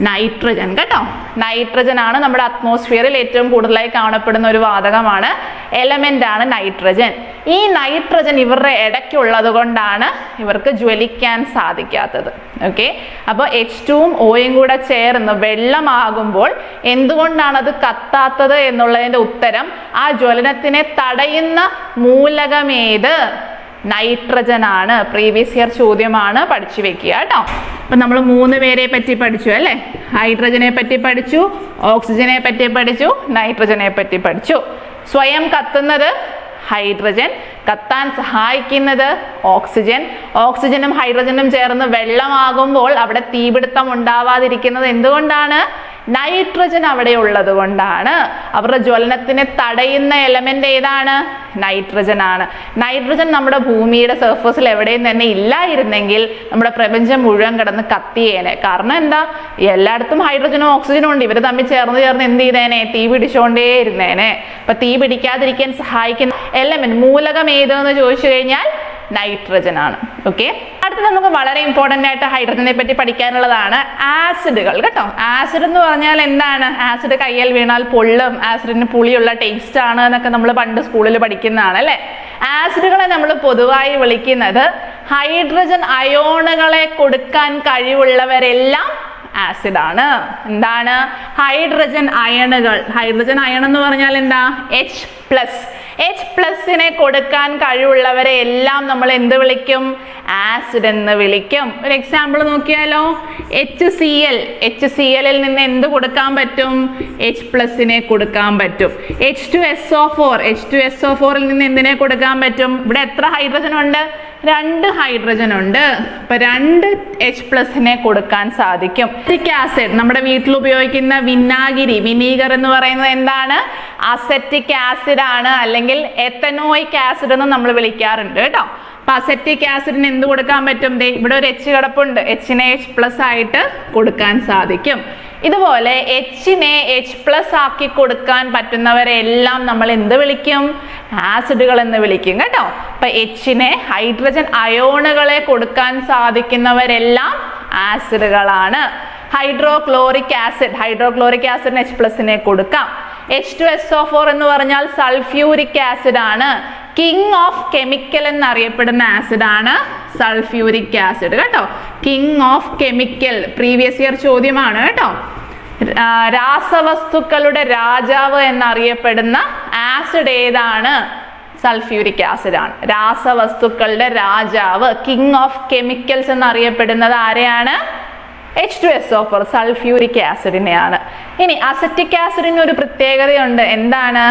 നൈട്രജൻ കേട്ടോ? നൈട്രജൻ ആണ് നമ്മുടെ അറ്റ്മോസ്ഫിയറിൽ ഏറ്റവും കൂടുതലായി കാണപ്പെടുന്ന ഒരു വാതകമാണ്. എലമെന്റ് ആണ് നൈട്രജൻ ഈ നൈട്രജൻ ഇവരുടെ ഇടയ്ക്കുള്ളത് കൊണ്ടാണ് ഇവർക്ക് ജ്വലിക്കാൻ സാധിക്കാത്തത്. ഓക്കെ അപ്പോൾ എച്ച് ടുവും ഓയും കൂടെ ചേർന്ന് വെള്ളമാകുമ്പോൾ എന്തുകൊണ്ടാണ് അത് കത്താത്തത് എന്നുള്ളതിന്റെ ഉത്തരം ആ ജ്വലനത്തിനെ തടയുന്ന മൂലകമേത്? നൈട്രജൻ ആണ് പ്രീവിയസ് ഇയർ ചോദ്യമാണ് പഠിച്ചു വെക്കുക കേട്ടോ. അപ്പം നമ്മൾ മൂന്ന് പേരെ പറ്റി പഠിച്ചു അല്ലേ? ഹൈഡ്രജനെ പറ്റി പഠിച്ചു ഓക്സിജനെ പറ്റി പഠിച്ചു നൈട്രജനെ പറ്റി പഠിച്ചു. സ്വയം കത്തുന്നത് ഹൈഡ്രജൻ കത്താൻ സഹായിക്കുന്നത് ഓക്സിജൻ ഓക്സിജനും ഹൈഡ്രജനും ചേർന്ന് വെള്ളമാകുമ്പോൾ അവിടെ തീപിടുത്തം ഉണ്ടാവാതിരിക്കുന്നത് എന്തുകൊണ്ടാണ്? നൈട്രജൻ അവിടെ ഉള്ളത് കൊണ്ടാണ്. അവരുടെ ജ്വലനത്തിനെ തടയുന്ന എലമെന്റ് ഏതാണ്? നൈട്രജൻ ആണ്. നൈട്രജൻ നമ്മുടെ ഭൂമിയുടെ സർഫസിൽ എവിടെയും തന്നെ ഇല്ലായിരുന്നെങ്കിൽ നമ്മുടെ പ്രപഞ്ചം മുഴുവൻ കിടന്ന് കത്തിയേനെ. കാരണം എന്താ? എല്ലായിടത്തും ഹൈഡ്രജനും ഓക്സിജനും ഉണ്ട്. ഇവർ തമ്മിൽ ചേർന്ന് ചേർന്ന് എന്ത് ചെയ്തേനെ? തീ പിടിച്ചുകൊണ്ടേ ഇരുന്നേനെ. അപ്പൊ തീ പിടിക്കാതിരിക്കാൻ സഹായിക്കുന്ന എലമെന്റ് മൂലകം ഏതെന്ന് ചോദിച്ചു കഴിഞ്ഞാൽ നൈട്രജൻ ആണ് ഓക്കെ അടുത്ത നമുക്ക് വളരെ ഇമ്പോർട്ടന്റ് ആയിട്ട് ഹൈഡ്രജനെ പറ്റി പഠിക്കാനുള്ളതാണ് ആസിഡുകൾ കേട്ടോ. ആസിഡ് എന്ന് പറഞ്ഞാൽ എന്താണ്? ആസിഡ് കയ്യിൽ വീണാൽ പൊള്ളും. ആസിഡിന് പുളിയുള്ള ടേസ്റ്റ് ആണ് എന്നൊക്കെ നമ്മൾ പണ്ട് സ്കൂളിൽ പഠിക്കുന്നതാണ് അല്ലേ? ആസിഡുകളെ നമ്മൾ പൊതുവായി വിളിക്കുന്നത് ഹൈഡ്രജൻ അയോണുകളെ കൊടുക്കാൻ കഴിവുള്ളവരെല്ലാം ആസിഡ് ആണ് എന്താണ്? ഹൈഡ്രജൻ അയണുകൾ. ഹൈഡ്രജൻ അയൺ എന്ന് പറഞ്ഞാൽ എന്താ? എച്ച് പ്ലസ് എച്ച് പ്ലസിനെ കൊടുക്കാൻ കഴിവുള്ളവരെ എല്ലാം നമ്മൾ എന്ത് വിളിക്കും? ആസിഡ് എന്ന് വിളിക്കും. ഒരു എക്സാമ്പിൾ നോക്കിയാലോ? H C L H C എല്ലിൽ നിന്ന് എന്ത് കൊടുക്കാൻ പറ്റും? എച്ച് പ്ലസിനെ കൊടുക്കാൻ പറ്റും. H two S O four H two S O ഫോറിൽ നിന്ന് എന്തിനെ കൊടുക്കാൻ പറ്റും? ഇവിടെ എത്ര ഹൈഡ്രജൻ ഉണ്ട്? രണ്ട് ഹൈഡ്രജൻ ഉണ്ട്. അപ്പൊ രണ്ട് എച്ച് പ്ലസിനെ കൊടുക്കാൻ സാധിക്കും. ആസിഡ് നമ്മുടെ വീട്ടിൽ ഉപയോഗിക്കുന്ന വിനാഗിരി വിനീഗർ എന്ന് പറയുന്നത് എന്താണ്? അസറ്റിക് ആസിഡ് ആണ് അല്ലെങ്കിൽ എത്തനോയിക് ആസിഡ് എന്ന് നമ്മൾ വിളിക്കാറുണ്ട് കേട്ടോ. അപ്പൊ അസറ്റിക് ആസിഡിന് എന്ത് കൊടുക്കാൻ പറ്റും? ദേ ഇവിടെ ഒരു എച്ച് കിടപ്പുണ്ട്. എച്ചിനെ എച്ച് പ്ലസ് ആയിട്ട് കൊടുക്കാൻ സാധിക്കും. ഇതുപോലെ എച്ചിനെ എച്ച് പ്ലസ് ആക്കി കൊടുക്കാൻ പറ്റുന്നവരെല്ലാം നമ്മൾ എന്ത് വിളിക്കും? ആസിഡുകൾ എന്ന് വിളിക്കും കേട്ടോ. അപ്പൊ എച്ചിനെ ഹൈഡ്രജൻ അയോണുകളെ കൊടുക്കാൻ സാധിക്കുന്നവരെല്ലാം ആസിഡുകളാണ്. ഹൈഡ്രോക്ലോറിക് ആസിഡ് ഹൈഡ്രോക്ലോറിക് ആസിഡിന് എച്ച് പ്ലസിനെ കൊടുക്കാം. H two S O four എന്ന് പറഞ്ഞാൽ സൾഫ്യൂരിക് ആസിഡ് ആണ്. കിങ് ഓഫ് കെമിക്കൽ എന്നറിയപ്പെടുന്ന ആസിഡ് ആണ് സൾഫ്യൂരിക് ആസിഡ് കേട്ടോ? King of chemical previous year ചോദ്യമാണ് കേട്ടോ. രാസവസ്തുക്കളുടെ രാജാവ് എന്നറിയപ്പെടുന്ന ആസിഡ് ഏതാണ്? സൾഫ്യൂരിക് ആസിഡ് ആണ്. രാസവസ്തുക്കളുടെ രാജാവ്. കിങ് ഓഫ് കെമിക്കൽസ് എന്നറിയപ്പെടുന്നത് ആരെയാണ്? H two S O four sulphuric ആസിഡിനെയാണ് ഇനി അസറ്റിക് ആസിഡിന് ഒരു പ്രത്യേകതയുണ്ട്. എന്താണ്?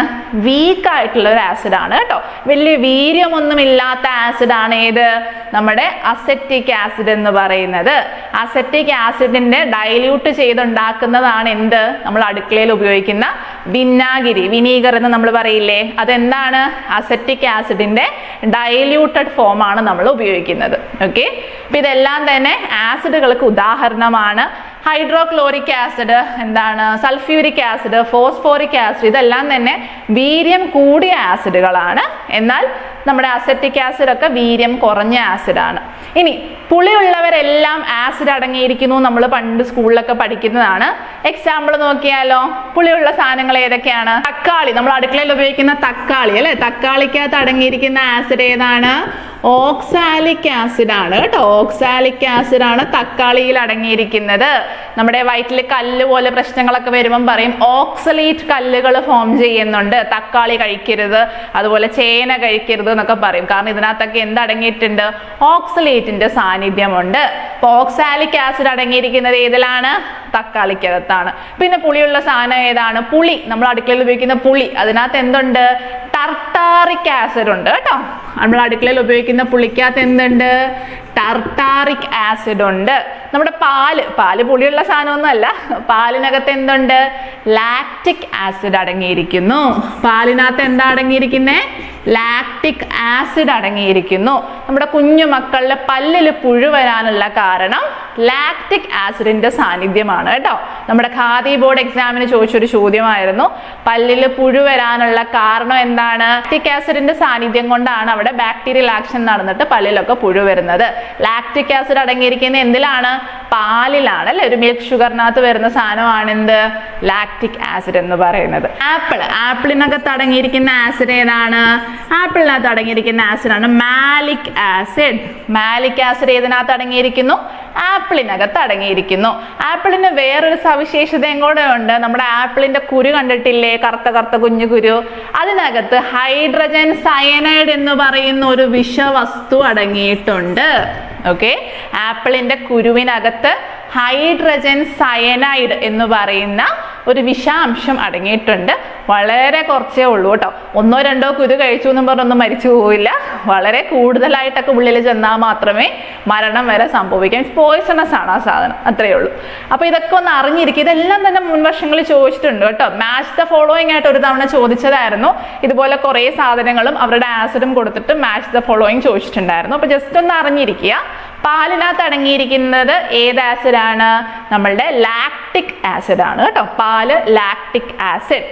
വീക്ക് ആയിട്ടുള്ള ഒരു ആസിഡാണ് കേട്ടോ. വലിയ വീര്യമൊന്നും ഇല്ലാത്ത ആസിഡാണ് ഏത്? നമ്മുടെ അസറ്റിക് ആസിഡ് എന്ന് പറയുന്നത്. അസറ്റിക് ആസിഡിന്റെ ഡൈല്യൂട്ട് ചെയ്തുണ്ടാക്കുന്നതാണ് എന്ത്? നമ്മൾ അടുക്കളയിൽ ഉപയോഗിക്കുന്ന വിനാഗിരി വിനീഗർ എന്ന് നമ്മൾ പറയില്ലേ? അതെന്താണ്? അസറ്റിക് ആസിഡിന്റെ ഡൈല്യൂട്ടഡ് ഫോം ആണ് നമ്മൾ ഉപയോഗിക്കുന്നത്. ഓക്കെ അപ്പൊ ഇതെല്ലാം തന്നെ ആസിഡുകൾക്ക് ഉദാഹരണമാണ് ഹൈഡ്രോക്ലോറിക് ആസിഡ് എന്താണ്? സൾഫ്യൂരിക് ആസിഡ് ഫോസ്ഫോറിക് ആസിഡ് ഇതെല്ലാം തന്നെ വീര്യം കൂടിയ ആസിഡുകളാണ് എന്നാൽ നമ്മുടെ അസറ്റിക് ആസിഡ് ഒക്കെ വീര്യം കുറഞ്ഞ ആസിഡാണ് ഇനി പുളിയുള്ളവരെല്ലാം ആസിഡ് അടങ്ങിയിരിക്കുന്നു നമ്മൾ പണ്ട് സ്കൂളിലൊക്കെ പഠിക്കുന്നതാണ്. എക്സാമ്പിൾ നോക്കിയാലോ പുളിയുള്ള സാധനങ്ങൾ ഏതൊക്കെയാണ്? തക്കാളി നമ്മൾ അടുക്കളയിൽ ഉപയോഗിക്കുന്ന തക്കാളി അല്ലെ? തക്കാളിക്കകത്ത് അടങ്ങിയിരിക്കുന്ന ആസിഡ് ഏതാണ്? ഓക്സാലിക് ആസിഡ് ആണ് കേട്ടോ. ഓക്സാലിക് ആസിഡ് ആണ് തക്കാളിയിൽ അടങ്ങിയിരിക്കുന്നത്. നമ്മുടെ വയറ്റിൽ കല്ല് പോലെ പ്രശ്നങ്ങളൊക്കെ വരുമ്പം പറയും ഓക്സലേറ്റ് കല്ലുകൾ ഫോം ചെയ്യുന്നുണ്ട്. തക്കാളി കഴിക്കരുത്. അതുപോലെ ചേന കഴിക്കരുത് എന്നൊക്കെ പറയും. കാരണം ഇതിനകത്തൊക്കെ എന്തടങ്ങിയിട്ടുണ്ട് ഓക്സലേറ്റിന്റെ സാന്നിധ്യമുണ്ട്. ഓക്സാലിക് ആസിഡ് അടങ്ങിയിരിക്കുന്നത് ഏതിലാണ്? തക്കാളിക്കകത്താണ്. പിന്നെ പുളിയുള്ള സാധനം ഏതാണ്? പുളി. നമ്മൾ അടുക്കളയിൽ ഉപയോഗിക്കുന്ന പുളി. അതിനകത്ത് എന്തുണ്ട്? ടർട്ടാറിക് ആസിഡ് ഉണ്ട് കേട്ടോ. നമ്മൾ അടുക്കളയിൽ ഉപയോഗിക്കുന്ന പുളിക്കകത്ത് എന്തുണ്ട്? ടർട്ടാറിക് ആസിഡ് ഉണ്ട്. നമ്മുടെ പാൽ. പാൽ പുളിയുള്ള സാധനമൊന്നുമല്ല. പാലിനകത്ത് എന്തുണ്ട്? ലാക്റ്റിക് ആസിഡ് അടങ്ങിയിരിക്കുന്നു. പാലിനകത്ത് എന്താ അടങ്ങിയിരിക്കുന്നേ? ലാക്റ്റിക് ആസിഡ് അടങ്ങിയിരിക്കുന്നു. നമ്മുടെ കുഞ്ഞു മക്കളുടെ പല്ലിൽ പുഴു വരാനുള്ള കാരണം ലാക്ടിക് ആസിഡിന്റെ സാന്നിധ്യമാണ് കേട്ടോ. നമ്മുടെ ഖാദി ബോർഡ് എക്സാമിന് ചോദിച്ചൊരു ചോദ്യമായിരുന്നു. പല്ലിൽ പുഴു വരാനുള്ള കാരണം എന്താണ്? ലാക്ടിക് ആസിഡിന്റെ സാന്നിധ്യം കൊണ്ടാണ് അവിടെ ബാക്ടീരിയൽ ആക്ഷൻ നടന്നിട്ട് പല്ലിലൊക്കെ പുഴു വരുന്നത്. ലാക്ടിക് ആസിഡ് അടങ്ങിയിരിക്കുന്ന എന്തിലാണ്? പാലിലാണ് അല്ലെ? ഒരു മിൽക്ക് ഷുഗറിനകത്ത് വരുന്ന സാധനമാണ് എന്ത്? ലാക്ടിക് ആസിഡ് എന്ന് പറയുന്നത്. ആപ്പിൾ ആപ്പിളിനകത്ത് അടങ്ങിയിരിക്കുന്ന ആസിഡ് ഏതാണ്? ആപ്പിളിനകത്ത് അടങ്ങിയിരിക്കുന്ന ആസിഡാണ് മാലിക് ആസിഡ് മാലിക് ആസിഡ് ഏതിനകത്ത് അടങ്ങിയിരിക്കുന്നു? ആപ്പിളിനകത്ത് അടങ്ങിയിരിക്കുന്നു. ആപ്പിളിന് വേറൊരു സവിശേഷതയും കൂടെ ഉണ്ട്. നമ്മുടെ ആപ്പിളിന്റെ കുരു കണ്ടിട്ടില്ലേ? കറുത്ത കറുത്ത കുഞ്ഞു കുരു. അതിനകത്ത് ഹൈഡ്രജൻ സയനൈഡ് എന്ന് പറയുന്ന ഒരു വിഷവസ്തു അടങ്ങിയിട്ടുണ്ട്. ഓക്കെ ആപ്പിളിന്റെ കുരുവിനകത്ത് ഹൈഡ്രജൻ സയനൈഡ് എന്ന് പറയുന്ന ഒരു വിഷാംശം അടങ്ങിയിട്ടുണ്ട്. വളരെ കുറച്ചേ ഉള്ളൂ കേട്ടോ. ഒന്നോ രണ്ടോ കുരു കഴിച്ചു എന്നും പറഞ്ഞൊന്നും മരിച്ചു പോവില്ല. വളരെ കൂടുതലായിട്ടൊക്കെ ഉള്ളിൽ ചെന്നാൽ മാത്രമേ മരണം വരെ സംഭവിക്കാം പോയിസണസ് ആണ് ആ സാധനം. അത്രയേ ഉള്ളൂ. അപ്പോൾ ഇതൊക്കെ ഒന്ന് അറിഞ്ഞിരിക്കും. ഇതെല്ലാം തന്നെ മുൻവർഷങ്ങളിൽ ചോദിച്ചിട്ടുണ്ട് കേട്ടോ. മാച്ച് ദ ഫോളോയിങ് ആയിട്ട് ഒരു തവണ ചോദിച്ചതായിരുന്നു. ഇതുപോലെ കുറേ സാധനങ്ങളും അവരുടെ ആസിഡും കൊടുത്തിട്ട് മാച്ച് ദ ഫോളോയിങ് ചോദിച്ചിട്ടുണ്ടായിരുന്നു. അപ്പോൾ ജസ്റ്റ് ഒന്ന് അറിഞ്ഞിരിക്കുക. പാലിനകത്ത് അടങ്ങിയിരിക്കുന്നത് ഏത് ആണ് നമ്മളുടെ ലാക്ടിക് ആസിഡ് ആണ് കേട്ടോ. പാൽ ലാക്ടിക് ആസിഡ്.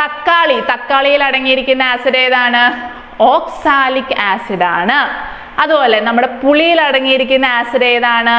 തക്കാളി. തക്കാളിയിൽ അടങ്ങിയിരിക്കുന്ന ആസിഡ് ഏതാണ്? ഓക്സാലിക് ആസിഡ് ആണ് അതുപോലെ നമ്മുടെ പുളിയിൽ അടങ്ങിയിരിക്കുന്ന ആസിഡ് ഏതാണ്?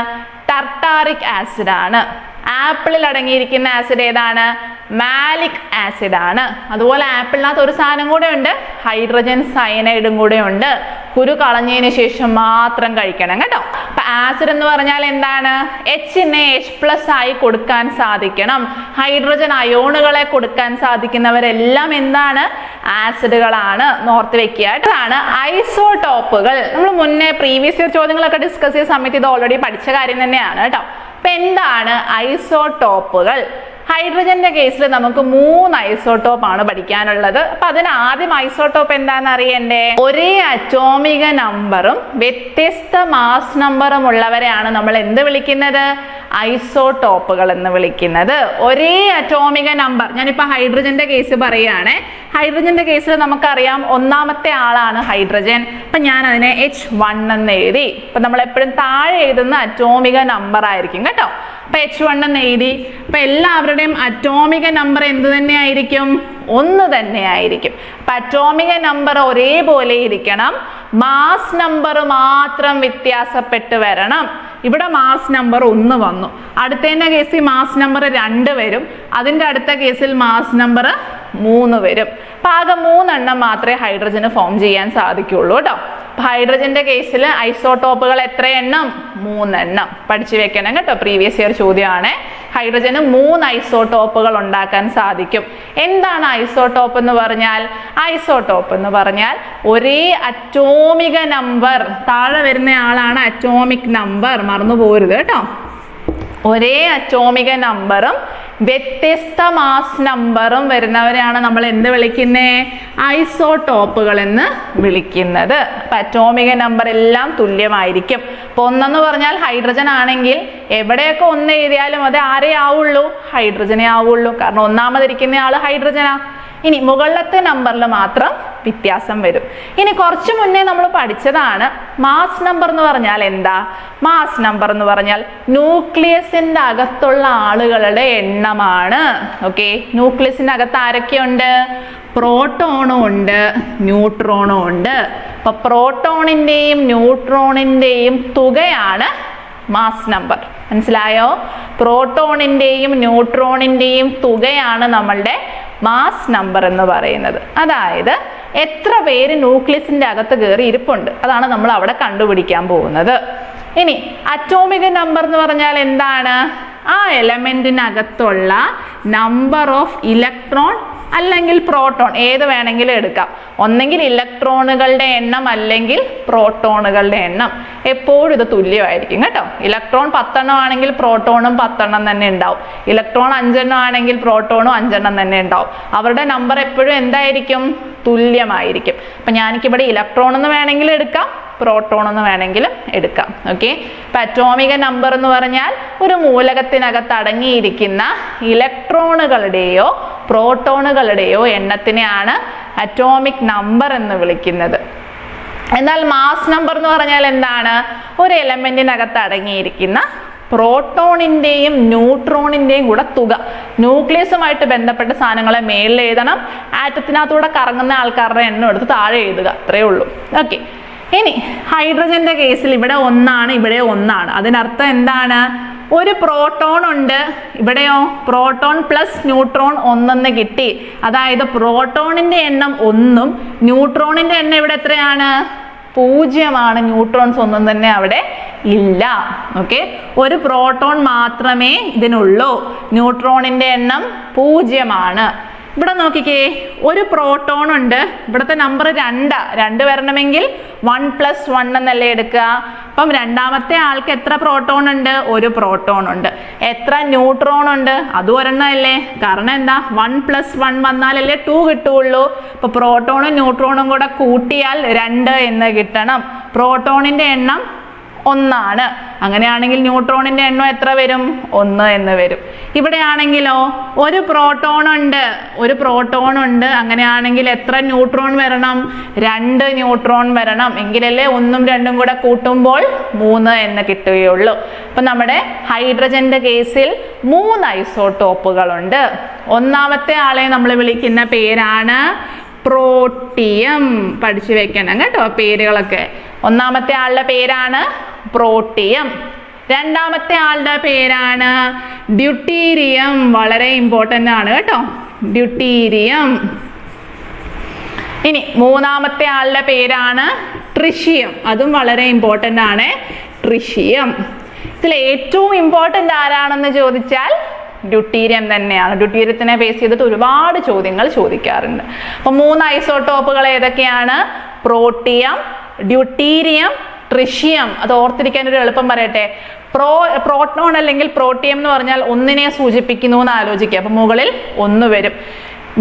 ടർട്ടാറിക് ആസിഡ് ആണ് ആപ്പിളിൽ അടങ്ങിയിരിക്കുന്ന ആസിഡ് ഏതാണ്? മാലിക് ആസിഡ് ആണ്. അതുപോലെ ആപ്പിളിനകത്ത് ഒരു സാധനം കൂടെ ഉണ്ട്. ഹൈഡ്രജൻ സയനൈഡും കൂടെ ഉണ്ട്. കുരു കളഞ്ഞതിന് ശേഷം മാത്രം കഴിക്കണം കേട്ടോ. അപ്പൊ ആസിഡ് എന്ന് പറഞ്ഞാൽ എന്താണ്? എച്ച് എച്ചിനെ എച്ച് പ്ലസ് ആയി കൊടുക്കാൻ സാധിക്കണം. ഹൈഡ്രജൻ അയോണുകളെ കൊടുക്കാൻ സാധിക്കുന്നവരെല്ലാം എന്താണ്? ആസിഡുകളാണ് നോർത്ത് വെക്കുക അതാണ് ഐസോടോപ്പുകൾ. നമ്മൾ മുന്നേ പ്രീവിയസ് ഇയർ ചോദ്യങ്ങളൊക്കെ ഡിസ്കസ് ചെയ്ത സമയത്ത് ഇത് ഓൾറെഡി പഠിച്ച കാര്യം തന്നെയാണ് കേട്ടോ. അപ്പൊ എന്താണ് ഐസോടോപ്പുകൾ? ഹൈഡ്രജന്റെ കേസിൽ നമുക്ക് മൂന്ന് ഐസോട്ടോപ്പ് ആണ് പഠിക്കാനുള്ളത്. അപ്പൊ അതിന് ആദ്യം ഐസോട്ടോപ്പ് എന്താണെന്ന് അറിയണ്ടേ? ഒരേ അറ്റോമിക നമ്പറും വ്യത്യസ്ത മാസ് നമ്പറും ഉള്ളവരെയാണ് നമ്മൾ എന്ത് വിളിക്കുന്നത്? ഐസോടോപ്പുകൾ എന്ന് വിളിക്കുന്നത്. ഒരേ അറ്റോമിക നമ്പർ ഞാനിപ്പോ ഹൈഡ്രജന്റെ കേസ് പറയുകയാണ്. ഹൈഡ്രജന്റെ കേസിൽ നമുക്കറിയാം ഒന്നാമത്തെ ആളാണ് ഹൈഡ്രജൻ. അപ്പൊ ഞാൻ അതിനെ എച്ച് വൺ എന്ന് എഴുതി. അപ്പൊ നമ്മൾ എപ്പോഴും താഴെ എഴുതുന്ന അറ്റോമിക നമ്പർ ആയിരിക്കും കേട്ടോ. അപ്പൊ എച്ച് വൺ എന്ന് എഴുതി. അപ്പൊ എല്ലാവരുടെയും അറ്റോമിക നമ്പർ എന്ത് തന്നെയായിരിക്കും? ഒന്ന് തന്നെയായിരിക്കും. അപ്പൊ അറ്റോമിക നമ്പർ ഒരേപോലെ ഇരിക്കണം. മാസ് നമ്പർ മാത്രം വ്യത്യാസപ്പെട്ട് വരണം. ഇവിടെ മാസ് നമ്പർ ഒന്ന് വന്നു. അടുത്തതിന്റെ കേസിൽ മാസ് നമ്പർ രണ്ട് വരും. അതിന്റെ അടുത്ത കേസിൽ മാസ് നമ്പർ മൂന്ന് വരും. അപ്പൊ ആകെ മൂന്നെണ്ണം മാത്രമേ ഹൈഡ്രജന് ഫോം ചെയ്യാൻ സാധിക്കുള്ളൂ കേട്ടോ. ഹൈഡ്രജന്റെ കേസിൽ ഐസോടോപ്പുകൾ എത്ര എണ്ണം മൂന്നെണ്ണം. പഠിച്ചു വെക്കണം കേട്ടോ. പ്രീവിയസ് ഇയർ ചോദ്യമാണ്. ഹൈഡ്രജന് മൂന്ന് ഐസോടോപ്പുകൾ ഉണ്ടാക്കാൻ സാധിക്കും. എന്താണ് ഐസോടോപ്പ് എന്ന് പറഞ്ഞാൽ? ഐസോടോപ്പ് എന്ന് പറഞ്ഞാൽ ഒരേ അറ്റോമിക നമ്പർ താഴെ വരുന്ന ആളാണ് അറ്റോമിക് നമ്പർ മറന്നു പോരുത് കേട്ടോ. ഒരേ അറ്റോമിക നമ്പറും വ്യത്യസ്ത മാസ് നമ്പറും വരുന്നവരെയാണ് നമ്മൾ എന്ത് വിളിക്കുന്നേ? ഐസോടോപ്പുകൾ എന്ന് വിളിക്കുന്നത്. അപ്പൊ അറ്റോമിക നമ്പർ എല്ലാം തുല്യമായിരിക്കും. അപ്പൊ ഒന്നെന്ന് പറഞ്ഞാൽ ഹൈഡ്രജൻ ആണെങ്കിൽ എവിടെയൊക്കെ ഒന്ന് എഴുതിയാലും അത് ആരേ ആവുള്ളൂ ഹൈഡ്രജനെ ആവുള്ളൂ. കാരണം ഒന്നാമതിരിക്കുന്ന ആൾ ഹൈഡ്രജനാ ഇനി മുകളിലത്തെ നമ്പറിൽ മാത്രം വ്യത്യാസം വരും. ഇനി കുറച്ച് മുന്നേ നമ്മൾ പഠിച്ചതാണ് മാസ് നമ്പർ എന്ന് പറഞ്ഞാൽ എന്താ? മാസ് നമ്പർ എന്ന് പറഞ്ഞാൽ ന്യൂക്ലിയസിന്റെ അകത്തുള്ള ആളുകളുടെ എണ്ണമാണ്. ഓക്കെ ന്യൂക്ലിയസിന്റെ അകത്ത് ആരൊക്കെയുണ്ട്? പ്രോട്ടോണും ഉണ്ട്. ന്യൂട്രോണും ഉണ്ട്. അപ്പൊ പ്രോട്ടോണിന്റെയും ന്യൂട്രോണിന്റെയും തുകയാണ് മാസ് നമ്പർ മനസ്സിലായോ? പ്രോട്ടോണിന്റെയും ന്യൂട്രോണിന്റെയും തുകയാണ് നമ്മളുടെ മാസ് നമ്പർ എന്ന് പറയുന്നത്. അതായത് എത്ര പേര് ന്യൂക്ലിയസിന്റെ അകത്ത് കയറി ഇരിപ്പുണ്ട്. അതാണ് നമ്മൾ അവിടെ കണ്ടുപിടിക്കാൻ പോകുന്നത്. ഇനി അറ്റോമിക നമ്പർ എന്ന് പറഞ്ഞാൽ എന്താണ്? ആ എലമെന്റിനകത്തുള്ള നമ്പർ ഓഫ് ഇലക്ട്രോൺ അല്ലെങ്കിൽ പ്രോട്ടോൺ ഏത് വേണമെങ്കിലും എടുക്കാം. ഒന്നെങ്കിൽ ഇലക്ട്രോണുകളുടെ എണ്ണം അല്ലെങ്കിൽ പ്രോട്ടോണുകളുടെ എണ്ണം. എപ്പോഴും ഇത് തുല്യമായിരിക്കും കേട്ടോ. ഇലക്ട്രോൺ പത്തെണ്ണം ആണെങ്കിൽ പ്രോട്ടോണും പത്തെണ്ണം തന്നെ ഉണ്ടാവും. ഇലക്ട്രോൺ അഞ്ചെണ്ണം ആണെങ്കിൽ പ്രോട്ടോണും അഞ്ചെണ്ണം തന്നെ ഉണ്ടാവും. അവരുടെ നമ്പർ എപ്പോഴും എന്തായിരിക്കും? തുല്യമായിരിക്കും. അപ്പം ഞാനിക്കിവിടെ ഇലക്ട്രോൺ എന്ന് വേണമെങ്കിൽ എടുക്കാം പ്രോട്ടോൺ എന്ന് വേണമെങ്കിലും എടുക്കാം. ഓക്കെ ഇപ്പം അറ്റോമിക നമ്പർ എന്ന് പറഞ്ഞാൽ ഒരു മൂലകത്തിനകത്ത് അടങ്ങിയിരിക്കുന്ന ഇലക്ട്രോണുകളുടെയോ പ്രോട്ടോണുകളുടെയോ എണ്ണത്തിനെയാണ് അറ്റോമിക് നമ്പർ എന്ന് വിളിക്കുന്നത്. എന്നാൽ മാസ് നമ്പർ എന്ന് പറഞ്ഞാൽ എന്താണ്? ഒരു എലമെന്റിനകത്ത് അടങ്ങിയിരിക്കുന്ന പ്രോട്ടോണിന്റെയും ന്യൂട്രോണിന്റെയും കൂടെ തുക. ന്യൂക്ലിയസുമായിട്ട് ബന്ധപ്പെട്ട സാധനങ്ങളെ മേളിൽ എഴുതണം. ആറ്റത്തിനകത്തൂടെ കറങ്ങുന്ന ആൾക്കാരുടെ എണ്ണം എടുത്ത് താഴെ എഴുതുക. അത്രേ ഉള്ളൂ. ഓക്കെ. ഇനി ഹൈഡ്രജന്റെ കേസിൽ ഇവിടെ ഒന്നാണ് ഇവിടെ ഒന്നാണ്. അതിനർത്ഥം എന്താണ്? ഒരു പ്രോട്ടോൺ ഉണ്ട്. ഇവിടെയോ? പ്രോട്ടോൺ പ്ലസ് ന്യൂട്രോൺ ഒന്നെന്ന് കിട്ടി. അതായത് പ്രോട്ടോണിന്റെ എണ്ണം ഒന്നും ന്യൂട്രോണിന്റെ എണ്ണം ഇവിടെ എത്രയാണ്? പൂജ്യമാണ്. ന്യൂട്രോൺസ് ഒന്നും തന്നെ അവിടെ ഇല്ല. ഓക്കെ ഒരു പ്രോട്ടോൺ മാത്രമേ ഇതിനുള്ളൂ. ന്യൂട്രോണിന്റെ എണ്ണം പൂജ്യമാണ്. ഇവിടെ നോക്കിക്കേ ഒരു പ്രോട്ടോൺ ഉണ്ട്. ഇവിടുത്തെ നമ്പർ രണ്ടാ. രണ്ട് വരണമെങ്കിൽ വൺ പ്ലസ് വൺ എന്നല്ലേ എടുക്കുക? അപ്പം രണ്ടാമത്തെ ആൾക്ക് എത്ര പ്രോട്ടോൺ ഉണ്ട്? ഒരു പ്രോട്ടോൺ ഉണ്ട്. എത്ര ന്യൂട്രോൺ ഉണ്ട്? അതും ഒരെണ്ണമല്ലേ കാരണം എന്താ? വൺ പ്ലസ് വൺ വന്നാലല്ലേ ടു കിട്ടുള്ളൂ അപ്പൊ പ്രോട്ടോണും ന്യൂട്രോണും കൂടെ കൂട്ടിയാൽ രണ്ട് എന്ന് കിട്ടണം. പ്രോട്ടോണിന്റെ എണ്ണം ഒന്നാണ്. അങ്ങനെയാണെങ്കിൽ ന്യൂട്രോണിന്റെ എണ്ണം എത്ര വരും? ഒന്ന് എന്ന് വരും. ഇവിടെയാണെങ്കിലോ ഒരു പ്രോട്ടോൺ ഉണ്ട്. ഒരു പ്രോട്ടോൺ ഉണ്ട്. അങ്ങനെയാണെങ്കിൽ എത്ര ന്യൂട്രോൺ വരണം? രണ്ട് ന്യൂട്രോൺ വരണം. എങ്കിലല്ലേ ഒന്നും രണ്ടും കൂടെ കൂട്ടുമ്പോൾ മൂന്ന് എന്ന് കിട്ടുകയുള്ളൂ. അപ്പൊ നമ്മുടെ ഹൈഡ്രജന്റെ കേസിൽ മൂന്ന് ഐസോട്ടോപ്പുകളുണ്ട് ഒന്നാമത്തെ ആളെ നമ്മൾ വിളിക്കുന്ന പേരാണ് പ്രോട്ടിയം പഠിച്ചു വെക്കണം കേട്ടോ പേരുകളൊക്കെ. ഒന്നാമത്തെ ആളുടെ പേരാണ് പ്രോട്ടിയം. രണ്ടാമത്തെ ആളുടെ പേരാണ് ഡ്യൂട്ടീരിയം. വളരെ ഇമ്പോർട്ടന്റ് ആണ് കേട്ടോ. ഡ്യൂട്ടീരിയം. ഇനി മൂന്നാമത്തെ ആളുടെ പേരാണ് ട്രിഷിയം. അതും വളരെ ഇമ്പോർട്ടന്റ് ആണ്. ട്രിഷിയം. ഇതിൽ ഏറ്റവും ഇമ്പോർട്ടന്റ് ആരാണെന്ന് ചോദിച്ചാൽ ഡ്യൂട്ടീരിയം തന്നെയാണ്. ഡ്യൂട്ടീരിയത്തിനെ ബേസ് ചെയ്തിട്ട് ഒരുപാട് ചോദ്യങ്ങൾ ചോദിക്കാറുണ്ട്. അപ്പം മൂന്ന് ഐസോട്ടോപ്പുകൾ ഏതൊക്കെയാണ്? Protium deuterium tritium. അത് ഓർത്തിരിക്കാൻ ഒരു എളുപ്പം പറയട്ടെ. പ്രോ പ്രോട്ടോൺ അല്ലെങ്കിൽ പ്രോട്ടിയം എന്ന് പറഞ്ഞാൽ ഒന്നിനെ സൂചിപ്പിക്കുന്നു എന്ന് ആലോചിക്കുക. അപ്പം മുകളിൽ ഒന്ന് വരും.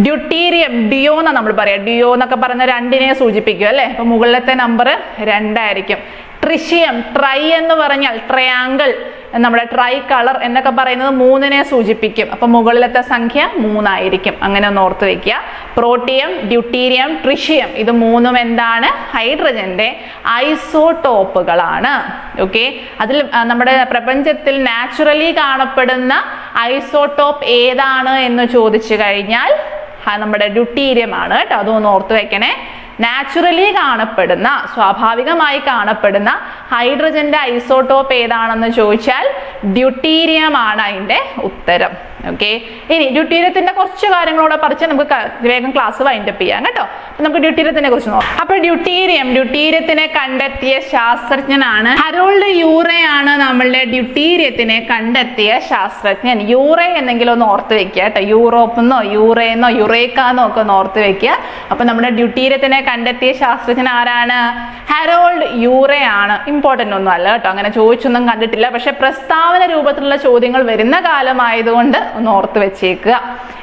ഡ്യൂട്ടീരിയം ഡിയോ എന്നാ നമ്മൾ പറയാം. ഡിയോ എന്നൊക്കെ പറഞ്ഞ രണ്ടിനെ സൂചിപ്പിക്കും അല്ലേ? അപ്പൊ മുകളിലത്തെ നമ്പർ രണ്ടായിരിക്കും. ട്രിഷിയം ട്രൈ എന്ന് പറഞ്ഞാൽ ട്രയാങ്കിൾ നമ്മുടെ ട്രൈ കളർ എന്നൊക്കെ പറയുന്നത് മൂന്നിനെ സൂചിപ്പിക്കും. അപ്പൊ മുകളിലത്തെ സംഖ്യ മൂന്നായിരിക്കും. അങ്ങനെ ഒന്ന് ഓർത്ത് വെക്കുക പ്രോട്ടിയം ഡ്യൂട്ടീരിയം ട്രിഷിയം ഇത് മൂന്നും എന്താണ്? ഹൈഡ്രജന്റെ ഐസോടോപ്പുകളാണ് ഓക്കെ അതിൽ നമ്മുടെ പ്രപഞ്ചത്തിൽ നാച്ചുറലി കാണപ്പെടുന്ന ഐസോടോപ്പ് ഏതാണ് എന്ന് ചോദിച്ചു കഴിഞ്ഞാൽ നമ്മുടെ ഡ്യൂട്ടീരിയം ആണ് കേട്ടോ അതൊന്ന് ഓർത്ത് വെക്കണേ. നാച്ചുറലി കാണപ്പെടുന്ന സ്വാഭാവികമായി കാണപ്പെടുന്ന ഹൈഡ്രജന്റെ ഐസോട്ടോപ്പ് ഏതാണെന്ന് ചോദിച്ചാൽ ഡ്യൂട്ടീരിയം ആണ് അതിന്റെ ഉത്തരം. ഓക്കെ ഇനി ഡ്യൂട്ടീരിയത്തിന്റെ കുറച്ച് കാര്യങ്ങളോടെ പറിച്ച് നമുക്ക് വേഗം ക്ലാസ് വൈൻഡപ്പ് ചെയ്യാം കേട്ടോ. നമുക്ക് ഡ്യൂട്ടീരിയത്തിനെ കുറിച്ച് നോക്കാം. അപ്പൊ ഡ്യൂട്ടീരിയം ഡ്യൂട്ടീരിയത്തിനെ കണ്ടെത്തിയ ശാസ്ത്രജ്ഞനാണ് ഹരോൾഡ് യൂറയാണ് നമ്മളുടെ ഡ്യൂട്ടീരിയത്തിനെ കണ്ടെത്തിയ ശാസ്ത്രജ്ഞൻ. യൂറേ എന്നെങ്കിലും ഒന്ന് ഓർത്ത് വെക്കുക കേട്ടോ. യൂറോപ്പ് എന്നോ യൂറേന്നോ യുറേക്കാന്നോ ഒക്കെ ഒന്ന് ഓർത്ത് വെക്കുക. അപ്പൊ നമ്മുടെ ഡ്യൂട്ടീരിയത്തിനെ കണ്ടെത്തിയ ശാസ്ത്രജ്ഞൻ ആരാണ്? ഹരോൾഡ് യൂറേ ആണ് ഇമ്പോർട്ടന്റ് ഒന്നും അല്ല കേട്ടോ. അങ്ങനെ ചോദിച്ചൊന്നും കണ്ടിട്ടില്ല. പക്ഷെ പ്രസ്താവന രൂപത്തിലുള്ള ചോദ്യങ്ങൾ വരുന്ന കാലമായതുകൊണ്ട് ഒന്ന് ഓർത്ത് വെച്ചേക്കുക.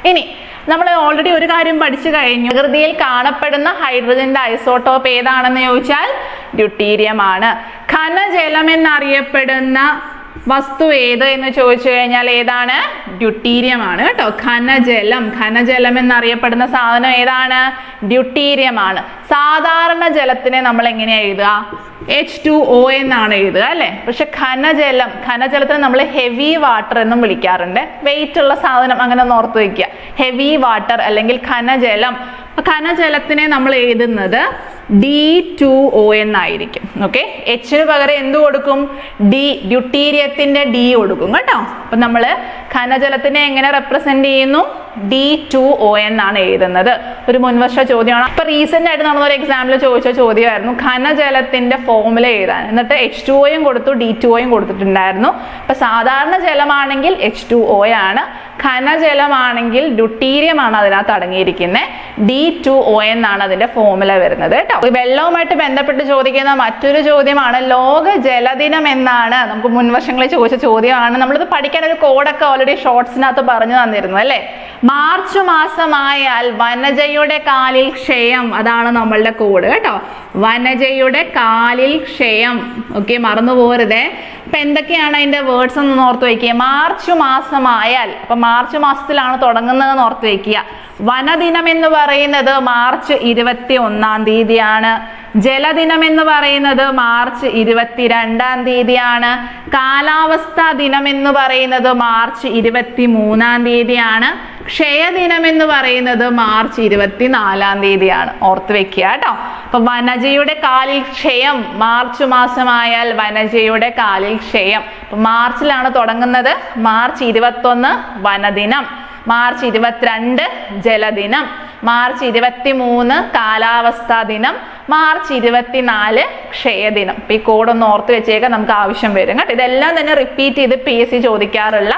ഇനി നമ്മൾ ഓൾറെഡി ഒരു കാര്യം പഠിച്ചു കഴിഞ്ഞു. പ്രകൃതിയിൽ കാണപ്പെടുന്ന ഹൈഡ്രജന്റെ ഐസോട്ടോപ്പ് ഏതാണെന്ന് ചോദിച്ചാൽ ഡ്യൂട്ടീരിയമാണ്. ആണ് ഘനജലം എന്നറിയപ്പെടുന്ന വസ്തു ഏത് എന്ന് ചോദിച്ചു കഴിഞ്ഞാൽ ഏതാണ്? ഡ്യൂട്ടീരിയമാണ് കേട്ടോ. ഖനജലം ഖനജലം എന്നറിയപ്പെടുന്ന സാധനം ഏതാണ്? ഡ്യൂട്ടീരിയമാണ്. സാധാരണ ജലത്തിനെ നമ്മൾ എങ്ങനെയാ എഴുതുക? എച്ച് ടു ഒ എന്നാണ് എഴുതുക അല്ലേ? പക്ഷെ ഖനജലം ഖനജലത്തിന് നമ്മൾ ഹെവി വാട്ടർ എന്നും വിളിക്കാറുണ്ട്. വെയിറ്റ് ഉള്ള സാധനം അങ്ങനെ ഓർത്ത് വയ്ക്കുക ഹെവി വാട്ടർ അല്ലെങ്കിൽ ഖനജലം ഖനജലത്തിനെ നമ്മൾ എഴുതുന്നത് ഡി ടു ഒ എന്നായിരിക്കും ഓക്കെ എച്ചിന് പകരം എന്ത് കൊടുക്കും? ഡി ഡ്യൂട്ടീരിയത്തിന്റെ ഡി കൊടുക്കും കേട്ടോ. അപ്പൊ നമ്മൾ ഖനജലത്തിനെ എങ്ങനെ റെപ്രസെന്റ് ചെയ്യുന്നു? ഡി ടു ഒ എന്നാണ് എഴുതുന്നത്. ഒരു മുൻവർഷ ചോദ്യമാണ്. അപ്പൊ റീസെന്റ് ആയിട്ട് ഒരു എക്സാമിൽ ചോദിച്ച ചോദ്യമായിരുന്നു. ഖനജലത്തിന്റെ ഫോമുല എഴുതാൻ. എന്നിട്ട് എച്ച് ടു ഒയും കൊടുത്തു ഡി ടു ഒയും കൊടുത്തിട്ടുണ്ടായിരുന്നു. അപ്പൊ സാധാരണ ജലമാണെങ്കിൽ എച്ച് ടു ഒ ആണ്. ഘനജലമാണെങ്കിൽ ഡ്യൂട്ടീരിയം ആണ് അതിനകത്ത് അടങ്ങിയിരിക്കുന്നത് ഡി ടു ഒ എന്നാണ് അതിന്റെ ഫോമുല വരുന്നത് കേട്ടോ. വെള്ളവുമായിട്ട് ബന്ധപ്പെട്ട് ചോദിക്കുന്ന മറ്റൊരു ചോദ്യമാണ് ലോക ജലദിനം എന്നാണ്. നമുക്ക് മുൻവർഷങ്ങളിൽ ചോദിച്ച ചോദ്യമാണ്. നമ്മളിത് പഠിക്കാൻ ഒരു കോഡൊക്കെ ഓൾറെഡി ഷോർട്സിനകത്ത് പറഞ്ഞു തന്നിരുന്നു അല്ലേ? മാർച്ച് മാസമായാൽ വനജയുടെ കാലിൽ ക്ഷയം. അതാണ് നമ്മളുടെ കോഡ് കേട്ടോ. വനജയുടെ കാലിൽ ക്ഷയം. ഓക്കെ മറന്നു പോരുതേ അപ്പൊ എന്തൊക്കെയാണ് അതിന്റെ വേർഡ്സ് എന്ന് ഓർത്ത് വയ്ക്കുക മാർച്ച് മാസമായാൽ അപ്പൊ മാർച്ച് മാസത്തിലാണ് തുടങ്ങുന്നതെന്ന് ഓർത്ത് വയ്ക്കുക വനദിനം എന്ന് പറയുന്നത് മാർച്ച് ഇരുപത്തി ഒന്നാം തീയതിയാണ്. ജലദിനം എന്ന് പറയുന്നത് മാർച്ച് ഇരുപത്തിരണ്ടാം തീയതിയാണ്. കാലാവസ്ഥാ ദിനം എന്ന് പറയുന്നത് മാർച്ച് ഇരുപത്തി മൂന്നാം തീയതിയാണ്. ക്ഷയദിനം എന്ന് പറയുന്നത് മാർച്ച് ഇരുപത്തിനാലാം തീയതിയാണ്. ഓർത്ത് വെക്കുക കേട്ടോ. അപ്പൊ വനജയുടെ കാലിൽ ക്ഷയം മാർച്ച് മാസമായാൽ വനജയുടെ കാലിൽ ക്ഷയം. മാർച്ചിലാണ് തുടങ്ങുന്നത്. മാർച്ച് ഇരുപത്തൊന്ന് വനദിനം. മാർച്ച് ഇരുപത്തിരണ്ട് ജലദിനം. മാർച്ച് ഇരുപത്തി മൂന്ന് കാലാവസ്ഥാ ദിനം. മാർച്ച് ഇരുപത്തിനാല് ക്ഷയദിനം. അപ്പൊ ഈ കോഡ് ഒന്ന് ഓർത്ത് വെച്ചേക്കാൻ നമുക്ക് ആവശ്യം വരും കേട്ടോ. ഇതെല്ലാം തന്നെ റിപ്പീറ്റ് ചെയ്ത് പി എസ് സി ചോദിക്കാറുള്ള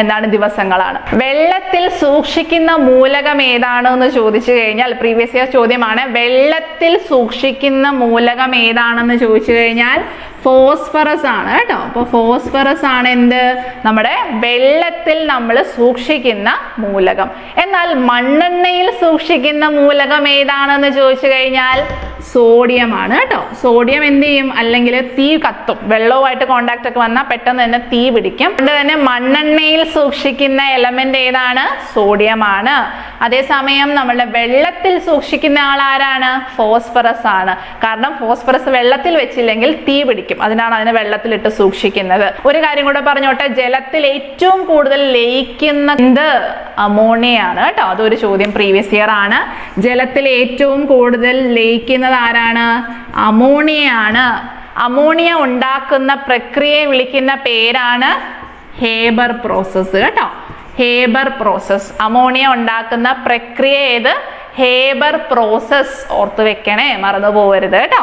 എന്താണ് ദിവസങ്ങളാണ്. വെള്ളത്തിൽ സൂക്ഷിക്കുന്ന മൂലകം ഏതാണ് എന്ന് ചോദിച്ചു കഴിഞ്ഞാൽ പ്രീവിയസ് ഇയർ ചോദ്യമാണ് വെള്ളത്തിൽ സൂക്ഷിക്കുന്ന മൂലകം ഏതാണെന്ന് ചോദിച്ചു കഴിഞ്ഞാൽ ഫോസ്ഫറസ് ആണ് കേട്ടോ. അപ്പോൾ ഫോസ്ഫറസ് ആണ് എന്ത്? നമ്മുടെ വെള്ളത്തിൽ നമ്മൾ സൂക്ഷിക്കുന്ന മൂലകം. എന്നാൽ മണ്ണെണ്ണയിൽ സൂക്ഷിക്കുന്ന മൂലകം ഏതാണെന്ന് ചോദിച്ചു കഴിഞ്ഞാൽ സോഡിയം ആണ് കേട്ടോ. സോഡിയം എന്ത് ചെയ്യും? അല്ലെങ്കിൽ തീ കത്തും. വെള്ളവുമായിട്ട് കോണ്ടാക്ട് ഒക്കെ വന്നാൽ പെട്ടെന്ന് തന്നെ തീ പിടിക്കും. അതുകൊണ്ട് തന്നെ മണ്ണെണ്ണയിൽ സൂക്ഷിക്കുന്ന എലമെന്റ് ഏതാണ്? സോഡിയം ആണ് അതേസമയം നമ്മളുടെ വെള്ളത്തിൽ സൂക്ഷിക്കുന്ന ആൾ ആരാണ്? ഫോസ്ഫറസ് ആണ്. കാരണം ഫോസ്ഫറസ് വെള്ളത്തിൽ വെച്ചില്ലെങ്കിൽ തീ പിടിക്കും. അതിനാണ് അതിനെ വെള്ളത്തിലിട്ട് സൂക്ഷിക്കുന്നത്. ഒരു കാര്യം കൂടെ പറഞ്ഞോട്ടെ. ജലത്തിൽ ഏറ്റവും കൂടുതൽ ലയിക്കുന്നത് അമോണിയാണ് കേട്ടോ. അതൊരു ചോദ്യം പ്രീവിയസ് ഇയർ ആണ്. ജലത്തിൽ ഏറ്റവും കൂടുതൽ ലയിക്കുന്നത് ആരാണ്? അമോണിയയാണ്. അമോണിയ ഉണ്ടാക്കുന്ന പ്രക്രിയയെ വിളിക്കുന്ന പേരാണ് ഹേബർ പ്രോസസ്സ് കേട്ടോ. ഹേബർ പ്രോസസ് അമോണിയ ഉണ്ടാക്കുന്ന പ്രക്രിയ ഏത്? Haber process. ഓർത്ത് വെക്കണേ. മറന്നു പോകരുത് കേട്ടോ.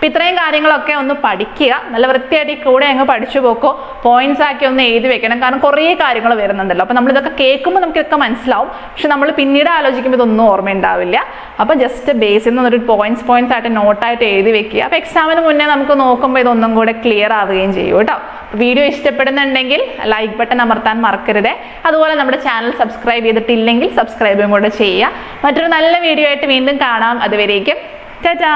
അപ്പൊ ഇത്രയും കാര്യങ്ങളൊക്കെ ഒന്ന് പഠിക്കുക. നല്ല വൃത്തിയായിട്ട് കൂടെ അങ്ങ് പഠിച്ചു പോക്കോ. പോയിന്റ്സ് ആക്കി ഒന്ന് എഴുതി വെക്കണം. കാരണം കുറേ കാര്യങ്ങൾ വരുന്നുണ്ടല്ലോ. അപ്പൊ നമ്മളിതൊക്കെ കേൾക്കുമ്പോൾ നമുക്ക് ഇതൊക്കെ മനസ്സിലാവും. പക്ഷെ നമ്മൾ പിന്നീട് ആലോചിക്കുമ്പോൾ ഇതൊന്നും ഓർമ്മയുണ്ടാവില്ല. അപ്പൊ ജസ്റ്റ് ബേസിൽ നിന്ന് ഒരു പോയിന്റ്സ് പോയിന്റ്സ് ആയിട്ട് നോട്ടായിട്ട് എഴുതി വെക്കുക. അപ്പൊ എക്സാമിന് മുന്നേ നമുക്ക് നോക്കുമ്പോൾ ഇതൊന്നും കൂടെ ക്ലിയർ ആവുകയും ചെയ്യും കേട്ടോ. വീഡിയോ ഇഷ്ടപ്പെടുന്നുണ്ടെങ്കിൽ ലൈക്ക് ബട്ടൺ അമർത്താൻ മറക്കരുത്. അതുപോലെ നമ്മുടെ ചാനൽ സബ്സ്ക്രൈബ് ചെയ്തിട്ടില്ലെങ്കിൽ സബ്സ്ക്രൈബും കൂടെ ചെയ്യുക. മറ്റൊരു നല്ല വീഡിയോ ആയിട്ട് വീണ്ടും കാണാം. അതുവരേക്കും ടാറ്റാ.